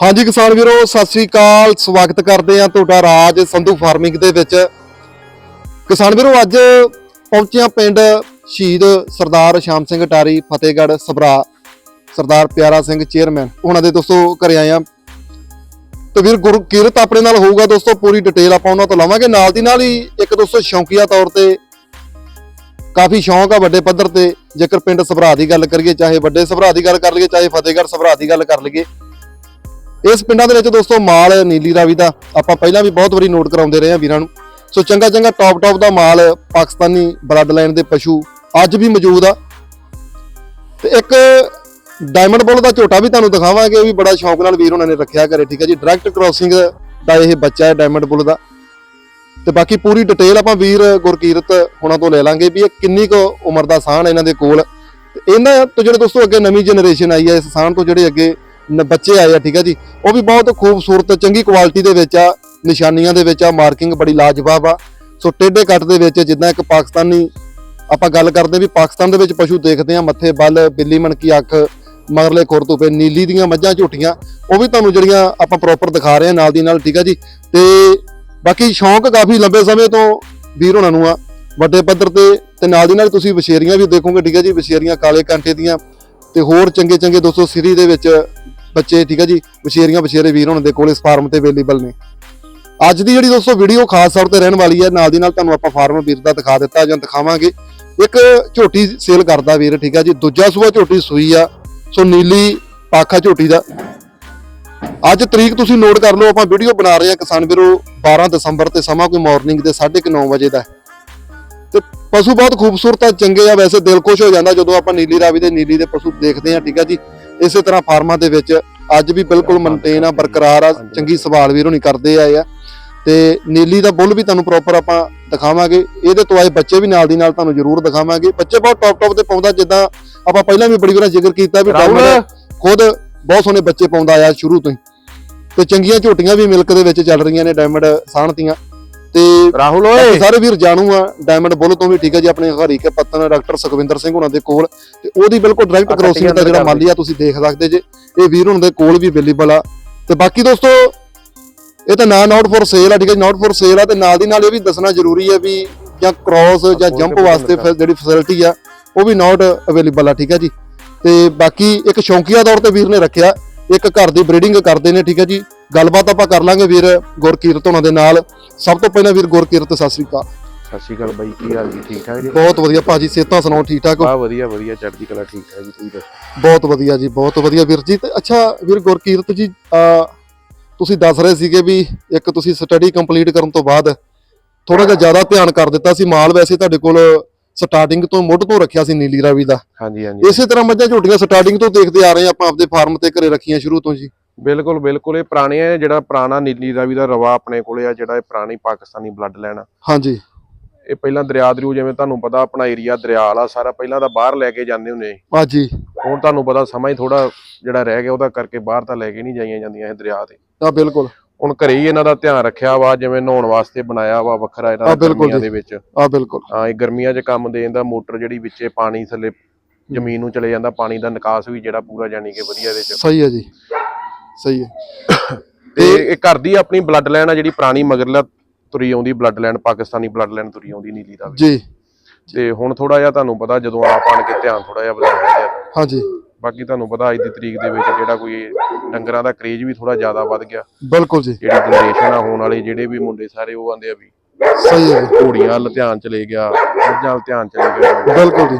ਹਾਂਜੀ ਕਿਸਾਨ ਵੀਰੋ, ਸਤਿ ਸ੍ਰੀ ਅਕਾਲ। ਸਵਾਗਤ ਕਰਦੇ ਆ ਤੁਹਾਡਾ ਰਾਜ ਸੰਧੂ ਫਾਰਮਿੰਗ ਦੇ ਵਿੱਚ। ਕਿਸਾਨ ਵੀਰੋ, ਅੱਜ ਪਹੁੰਚਿਆ ਪਿੰਡ ਸ਼ਹੀਦ ਸਰਦਾਰ ਸ਼ਾਮ ਸਿੰਘ ਟਾਰੀ, ਫਤਿਹਗੜ੍ਹ ਸਭਰਾ ਸਰਦਾਰ ਪਿਆਰਾ ਸਿੰਘ ਚੇਅਰਮੈਨ। ਉਹਨਾਂ ਦੇ ਦੋਸਤੋ, ਘਰੇ ਆਏ ਆ ਤੇ ਵੀਰ ਗੁਰੂ ਆਪਣੇ ਨਾਲ ਹੋਊਗਾ ਦੋਸਤੋ, ਪੂਰੀ ਡਿਟੇਲ ਆਪਾਂ ਉਹਨਾਂ ਤੋਂ ਲਵਾਂਗੇ। ਨਾਲ ਦੀ ਨਾਲ ਹੀ ਇੱਕ ਦੋਸਤੋ, ਸ਼ੌਂਕੀਆ ਤੌਰ ਤੇ ਕਾਫੀ ਸ਼ੌਂਕ ਆ ਵੱਡੇ ਪੱਧਰ ਤੇ। ਜੇਕਰ ਪਿੰਡ ਸਭਰਾ ਦੀ ਗੱਲ ਕਰੀਏ, ਚਾਹੇ ਵੱਡੇ ਸਭਰਾ ਦੀ ਗੱਲ ਕਰ ਲਈਏ, ਚਾਹੇ ਫਤਿਹਗੜ੍ਹ ਸਭਰਾ ਦੀ ਗੱਲ ਕਰ ਲਈਏ ਇਸ ਪਿੰਡਾਂ ਦੇ ਵਿੱਚ ਦੋਸਤੋ ਮਾਲ ਨੀਲੀ ਰਾਵੀ ਦਾ ਆਪਾਂ ਪਹਿਲਾਂ ਵੀ ਬਹੁਤ ਵਾਰੀ ਨੋਟ ਕਰਾਉਂਦੇ ਰਹੇ ਹਾਂ ਵੀਰਾਂ ਨੂੰ। ਸੋ ਚੰਗਾ ਚੰਗਾ ਟੌਪ ਟੌਪ ਦਾ ਮਾਲ ਪਾਕਿਸਤਾਨੀ ਬਲੱਡ ਲਾਈਨ ਦੇ ਪਸ਼ੂ ਅੱਜ ਵੀ ਮੌਜੂਦ ਆ। ਤੇ ਇੱਕ ਡਾਇਮੰਡ ਬੁੱਲ ਦਾ ਝੋਟਾ ਵੀ ਤੁਹਾਨੂੰ ਦਿਖਾਵਾਂਗੇ ਉਹ ਵੀ ਬੜਾ ਸ਼ੌਂਕ ਨਾਲ ਵੀਰ ਉਹਨਾਂ ਨੇ ਰੱਖਿਆ ਘਰੇ, ਠੀਕ ਹੈ ਜੀ? ਡਾਇਰੈਕਟ ਕ੍ਰੋਸਿੰਗ ਦਾ ਇਹ ਬੱਚਾ ਹੈ ਡਾਇਮੰਡ ਬੁੱਲ ਦਾ। ਤੇ ਬਾਕੀ ਪੂਰੀ ਡਿਟੇਲ ਆਪਾਂ ਵੀਰ ਗੁਰਕੀਰਤ ਹੁਣਾਂ ਤੋਂ ਲੈ ਲਾਂਗੇ ਵੀ ਇਹ ਕਿੰਨੀ ਕੁ ਉਮਰ ਦਾ ਸਾਹਣ ਇਹਨਾਂ ਦੇ ਕੋਲ। ਤੇ ਇਹਨਾਂ ਤੋਂ ਜਿਹੜੇ ਦੋਸਤੋ ਅੱਗੇ ਨਵੀਂ ਜਨਰੇਸ਼ਨ ਆਈ ਹੈ, ਇਸ ਸਾਹਣ ਤੋਂ ਜਿਹੜੇ ਅੱਗੇ ਬੱਚੇ ਆਏ ਆ, ਠੀਕ ਆ ਜੀ। ਉਹ ਵੀ ਬਹੁਤ ਖੂਬਸੂਰਤ, ਚੰਗੀ ਕੁਆਲਿਟੀ ਦੇ ਵਿੱਚ ਆ, ਨਿਸ਼ਾਨੀਆਂ ਦੇ ਵਿੱਚ ਆ ਮਾਰਕਿੰਗ ਬੜੀ ਲਾਜਵਾਬ ਆ। ਸੋ ਟੇਢੇ ਕੱਟ ਦੇ ਵਿੱਚ ਜਿੱਦਾਂ ਇੱਕ ਪਾਕਿਸਤਾਨੀ ਆਪਾਂ ਗੱਲ ਕਰਦੇ ਵੀ ਪਾਕਿਸਤਾਨ ਦੇ ਵਿੱਚ ਪਸ਼ੂ ਦੇਖਦੇ ਆ, ਮੱਥੇ, ਬੱਲ, ਬਿੱਲੀ, ਮਣਕੀ, ਅੱਖ, ਮਗਰਲੇ ਖੁਰ ਤੋਂ ਪੇ ਨੀਲੀ ਦੀਆਂ ਮੱਝਾਂ ਝੋਟੀਆਂ ਉਹ ਵੀ ਤੁਹਾਨੂੰ ਜਿਹੜੀਆਂ ਆਪਾਂ ਪ੍ਰੋਪਰ ਦਿਖਾ ਰਹੇ ਆ ਨਾਲ ਦੀ ਨਾਲ, ਠੀਕ ਆ ਜੀ। ਤੇ ਬਾਕੀ ਸ਼ੌਂਕ ਕਾਫੀ ਲੰਬੇ ਸਮੇਂ ਤੋਂ ਵੀਰ ਹੋਣਾ ਨੂੰ ਆ। ਵੱਡੇ ਪੱਧਰ ਤੇ ਤੇ ਨਾਲ ਦੀ ਨਾਲ ਤੁਸੀਂ ਵਿਸ਼ੇਰੀਆਂ ਵੀ ਦੇਖੋਗੇ, ਠੀਕ ਹੈ ਜੀ। ਵਿਸ਼ੇਰੀਆਂ ਕਾਲੇ ਕਾਂਟੇ ਦੀਆਂ ਤੇ ਹੋਰ ਚੰਗੇ ਚੰਗੇ ਦੋਸਤੋ ਸਿਰੀ ਦੇ ਵਿੱਚ ਬੱਚੇ, ਠੀਕ ਹੈ ਜੀ? ਵਿਸ਼ੇਰੀਆਂ, ਵਿਸ਼ੇਰੇ ਵੀਰ ਹੋਣ ਦੇ ਕੋਲ ਇਸ ਫਾਰਮ ਤੇ ਅਵੇਲੇਬਲ ਨੇ। ਅੱਜ ਦੀ ਜਿਹੜੀ ਦੋਸਤੋ ਵੀਡੀਓ ਖਾਸ ਤੌਰ ਤੇ ਰਹਿਣ ਵਾਲੀ ਹੈ, ਨਾਲ ਦੀ ਨਾਲ ਤੁਹਾਨੂੰ ਆਪਾਂ ਫਾਰਮ ਵੀਰ ਦਾ ਦਿਖਾ ਦਿੱਤਾ ਜਾਂ ਦਿਖਾਵਾਂਗੇ। ਇੱਕ ਝੋਟੀ ਸੇਲ ਕਰਦਾ ਵੀਰ, ਠੀਕ ਆ ਜੀ? ਦੂਜਾ ਸੂਆ ਝੋਟੀ ਸੂਈ ਆ, ਸੋ ਨੀਲੀ ਪਾਖਾ ਝੋਟੀ ਦਾ। ਅੱਜ ਤਰੀਕ ਤੁਸੀਂ ਨੋਟ ਕਰ ਲਓ, ਆਪਾਂ ਵੀਡੀਓ ਬਣਾ ਰਹੇ ਹਾਂ ਕਿਸਾਨ ਵੀਰੋ 12 ਦਸੰਬਰ ਤੇ ਸਮਾਂ ਕੋਈ ਮਾਰਨਿੰਗ ਦੇ 9:30 ਵਜੇ ਦਾ। ਤੇ ਪਸ਼ੂ ਬਹੁਤ ਖੂਬਸੂਰਤ ਆ, ਚੰਗੇ ਆ, ਵੈਸੇ ਦਿਲ ਖੁਸ਼ ਹੋ ਜਾਂਦਾ ਜਦੋਂ ਆਪਾਂ ਨੀਲੀ ਰਾਵੀ ਦੇ, ਨੀਲੀ ਦੇ ਪਸ਼ੂ ਦੇਖਦੇ ਆ ਠੀਕ ਆ ਜੀ? ਇਸੇ ਤਰ੍ਹਾਂ ਫਾਰਮਾਂ ਦੇ ਵਿੱਚ ਅੱਜ ਵੀ ਬਿਲਕੁਲ ਮੇਨਟੇਨ ਆ ਬਰਕਰਾਰ ਆ ਚੰਗੀ ਸਵਾਲ ਵੀਰ ਹੋਣੀ ਕਰਦੇ ਆਏ ਆ। ਤੇ ਨੀਲੀ ਦਾ ਬੁੱਲ ਵੀ ਤੁਹਾਨੂੰ ਪ੍ਰੋਪਰ ਆਪਾਂ ਦਿਖਾਵਾਂਗੇ। ਇਹਦੇ ਤੋਂ ਆਏ ਬੱਚੇ ਵੀ ਨਾਲ ਦੀ ਨਾਲ ਤੁਹਾਨੂੰ ਜ਼ਰੂਰ ਦਿਖਾਵਾਂਗੇ। ਬੱਚੇ ਬਹੁਤ ਟੌਪ ਟੌਪ ਤੇ ਪਾਉਂਦਾ ਜਿੱਦਾਂ ਆਪਾਂ ਪਹਿਲਾਂ ਵੀ ਬੜੀ ਵਾਰ ਜ਼ਿਕਰ ਕੀਤਾ ਵੀ। ਡਾਇਮੰਡ ਖੁਦ ਬਹੁਤ ਸੋਹਣੇ ਬੱਚੇ ਪਾਉਂਦਾ ਆਇਆ ਸ਼ੁਰੂ ਤੋਂ ਹੀ। ਤੇ ਚੰਗੀਆਂ ਝੋਟੀਆਂ ਵੀ ਮਿਲਕ ਦੇ ਵਿੱਚ ਚੱਲ ਰਹੀਆਂ ਨੇ ਡਾਇਮੰਡ ਸਾਹਣਤੀਆਂ ਤੇ ਰਾਹੁਲ ਓਏ। ਸਾਰੇ ਵੀਰ ਜਾਣੂ ਆ ਡਾਇਮੰਡ ਬੁੱਲ ਤੋਂ ਵੀ ਠੀਕ ਹੈ ਜੀ ਆਪਣੇ ਹਰੀ ਕੇ ਪੱਤਨ ਡਾਕਟਰ ਸੁਖਵਿੰਦਰ ਸਿੰਘ ਉਹਨਾਂ ਦੇ ਕੋਲ। ਤੇ ਉਹਦੀ ਬਿਲਕੁਲ ਡਾਇਰੈਕਟ ਕ੍ਰੋਸਿੰਗ ਦਾ ਜਿਹੜਾ ਮਾਲੀ ਆ ਤੁਸੀਂ ਦੇਖ ਸਕਦੇ ਜੇ। ਇਹ ਵੀਰ ਉਹਨਾਂ ਦੇ ਕੋਲ ਵੀ ਅਵੇਲੇਬਲ ਆ। ਤੇ ਬਾਕੀ ਦੋਸਤੋ ਇਹ ਤਾਂ ਨਾ ਨਾਟ ਫॉर ਸੇਲ ਆ ਠੀਕ ਹੈ ਨਾਟ ਫॉर ਸੇਲ ਆ ਤੇ ਨਾਲ ਦੀ ਨਾਲ ਇਹ ਵੀ ਦੱਸਣਾ ਜ਼ਰੂਰੀ ਹੈ ਵੀ ਜਾਂ ਕ੍ਰੋਸ ਜਾਂ ਜੰਪ ਵਾਸਤੇ। ਫਿਰ ਜਿਹੜੀ ਫੈਸਿਲਿਟੀ ਆ ਉਹ ਵੀ ਨਾਟ ਅਵੇਲੇਬਲ ਆ ਠੀਕ ਹੈ ਜੀ। ਤੇ ਬਾਕੀ ਇੱਕ ਸ਼ੌਂਕੀਆ ਤੌਰ ਤੇ ਵੀਰ ਨੇ ਰੱਖਿਆ ਇੱਕ ਘਰ ਦੀ ਬਰੀਡਿੰਗ ਕਰਦੇ ਨੇ ਠੀਕ ਹੈ ਜੀ। ਗੱਲਬਾਤ ਆਪਾਂ ਕਰ ਲਾਂਗੇ ਵੀਰ ਗੁਰਕੀਰਤ ਉਹਨਾਂ ਦੇ ਨਾਲ। ਸਭ ਤੋਂ ਪਹਿਲਾਂ ਵੀਰ ਗੁਰਕੀਰਤ ਸਤਿ ਸ੍ਰੀ ਅਕਾਲ। ਸਤਿ ਸ਼੍ਰੀ ਅਕਾਲ ਬਾਈ ਕੀ ਹਾਲ ਜੀ? ਠੀਕ ਠਾਕ ਜੀ? ਬਹੁਤ ਵਧੀਆ ਭਾਜੀ ਸਿਹਤਾਂ ਸੁਣਾਓ ਠੀਕ ਠਾਕ ਆ ਵਧੀਆ ਵਧੀਆ ਚੜ੍ਹਦੀ ਕਲਾ ਠੀਕ ਠਾਕ ਜੀ ਤੁਸੀਂ ਦੱਸੋ? ਬਹੁਤ ਵਧੀਆ ਜੀ ਬਹੁਤ ਵਧੀਆ ਵੀਰ ਜੀ। ਤੇ ਅੱਛਾ ਵੀਰ ਗੁਰਕੀਰਤ ਜੀ ਤੁਸੀਂ ਦੱਸ ਰਹੇ ਸੀਗੇ ਵੀ ਇੱਕ ਤੁਸੀਂ ਸਟੱਡੀ ਕੰਪਲੀਟ ਕਰਨ ਤੋਂ ਬਾਅਦ ਥੋੜਾ ਜਿਹਾ ਜ਼ਿਆਦਾ ਧਿਆਨ ਕਰ ਦਿੱਤਾ ਸੀ। ਮਾਲ ਵੈਸੇ ਤੁਹਾਡੇ ਕੋਲ ਸਟਾਰਟਿੰਗ ਤੋਂ ਮੁੱਢ ਤੋਂ ਰੱਖਿਆ ਸੀ ਨੀਲੀ ਰਾਵੀ ਦਾ। ਹਾਂਜੀ ਹਾਂਜੀ। ਇਸੇ ਤਰ੍ਹਾਂ ਮੱਝਾਂ ਝੋਟੀਆਂ ਸਟਾਰਟਿੰਗ ਤੋਂ ਦੇਖਦੇ ਆ ਰਹੇ ਆਪਾਂ ਆਪਦੇ ਫਾਰਮ ਤੇ ਘਰੇ ਰੱਖੀਆਂ ਸ਼ੁਰੂ ਤੋਂ ਜੀ। ਬਿਲਕੁਲ ਬਿਲਕੁਲ। ਇਹ ਪੁਰਾਣੇ ਆ ਜਿਹੜਾ ਪੁਰਾਣਾ ਨੀਲੀ ਰਾਵੀ ਦਾ ਰਵਾ ਆਪਣੇ ਕੋਲੇ ਆ ਜਿਹੜਾ ਇਹ ਪੁਰਾਣੀ ਪਾਕਿਸਤਾਨੀ ਬਲੱਡ ਲੈਣਾ। ਹਾਂਜੀ। ਇਹ ਪਹਿਲਾਂ ਦਰਿਆ ਦਰਿਊ ਜਿਵੇਂ ਤੁਹਾਨੂੰ ਪਤਾ ਆਪਣਾ ਏਰੀਆ ਦਰਿਆ ਵਾਲਾ ਸਾਰਾ ਪਹਿਲਾਂ ਤਾਂ ਬਾਹਰ ਲੈ ਕੇ ਜਾਂਦੇ ਹੁੰਦੇ। ਹਾਂਜੀ। ਹੁਣ ਤੁਹਾਨੂੰ ਪਤਾ ਸਮਾਂ ਹੀ ਥੋੜਾ ਜਿਹੜਾ ਰਹਿ ਗਿਆ ਉਹਦਾ ਕਰਕੇ ਬਾਹਰ ਤਾਂ ਲੈ ਕੇ ਨਹੀਂ ਜਾਈਆਂ ਜਾਂਦੀਆਂ ਇਹ ਦਰਿਆ ਤੇ। ਆ ਬਿਲਕੁਲ। ਹੁਣ ਘਰੇ ਹੀ ਇਹਨਾਂ ਦਾ ਧਿਆਨ ਰੱਖਿਆ ਵਾ ਜਿਵੇਂ ਨਹਾਉਣ ਵਾਸਤੇ ਬਣਾਇਆ ਵਾ ਵੱਖਰਾ ਇਹਨਾਂ ਦਾ ਗਰਮੀਆਂ। ਦੇ ਵਿੱਚ। ਆ ਬਿਲਕੁਲ। ਹਾਂ ਇਹ ਗਰਮੀਆਂ 'ਚ ਕੰਮ ਦੇ ਜਾਂਦਾ ਮੋਟਰ ਜਿਹੜੀ ਵਿੱਚੇ ਪਾਣੀ ਥੱਲੇ ਜ਼ਮੀਨ ਨੂੰ ਚਲੇ ਜਾਂਦਾ ਪਾਣੀ ਦਾ ਨਿਕਾਸ ਵੀ ਜਿਹੜਾ ਪੂਰਾ ਜਾਨੀ ਕਿ ਵਧੀਆ ਇਹਦੇ 'ਚ। ਸਹੀ ਹੈ ਜੀ। ਸਹੀ ਹੈ। ਤੇ ਇਹ ਘਰ ਦੀ ਆਪਣੀ ਬਲੱਡ ਲਾਈਨ ਆ ਜਿਹੜੀ ਪੁਰਾਣੀ ਮਗਰਲਾ ਤੁਰੀ ਆਉਂਦੀ blood line Pakistani blood line ਤੁਰੀ ਆਉਂਦੀ ਨੀਲੀ ਦਾ ਵੀ। ਜੀ। ਤੇ ਹੁਣ ਥੋੜਾ ਜਿਹਾ ਤੁਹਾਨੂੰ ਪਤਾ ਜਦੋਂ ਆਪ ਆਣ ਕੇ ਧਿਆਨ ਥੋੜਾ ਜਿਹਾ ਵਧਾਇਆ ਗਿਆ ਹਾਂਜੀ। ਬਾਕੀ ਤੁਹਾਨੂੰ ਪਤਾ ਅੱਜ ਦੀ ਤਰੀਕ ਦੇ ਵਿੱਚ ਜਿਹੜਾ ਕੋਈ ਡੰਗਰਾਂ ਦਾ ਕਰੇਜ ਵੀ ਥੋੜਾ ਜ਼ਿਆਦਾ ਵੱਧ ਗਿਆ। ਬਿਲਕੁਲ ਜੀ। ਜਿਹੜੀ ਜਨਰੇਸ਼ਨ ਆ ਹੋਣ ਵਾਲੇ ਜਿਹੜੇ ਵੀ ਮੁੰਡੇ ਸਾਰੇ ਉਹ ਆਂਦੇ ਆ ਵੀ ਸਹੀ ਹੈ ਜੀ। ਘੋੜੀਆਂ ਵੱਲ ਧਿਆਨ ਚਲੇ ਗਿਆ ਮੱਝਾਂ ਵੱਲ ਧਿਆਨ ਚਲੇ ਗਿਆ। ਬਿਲਕੁਲ ਜੀ।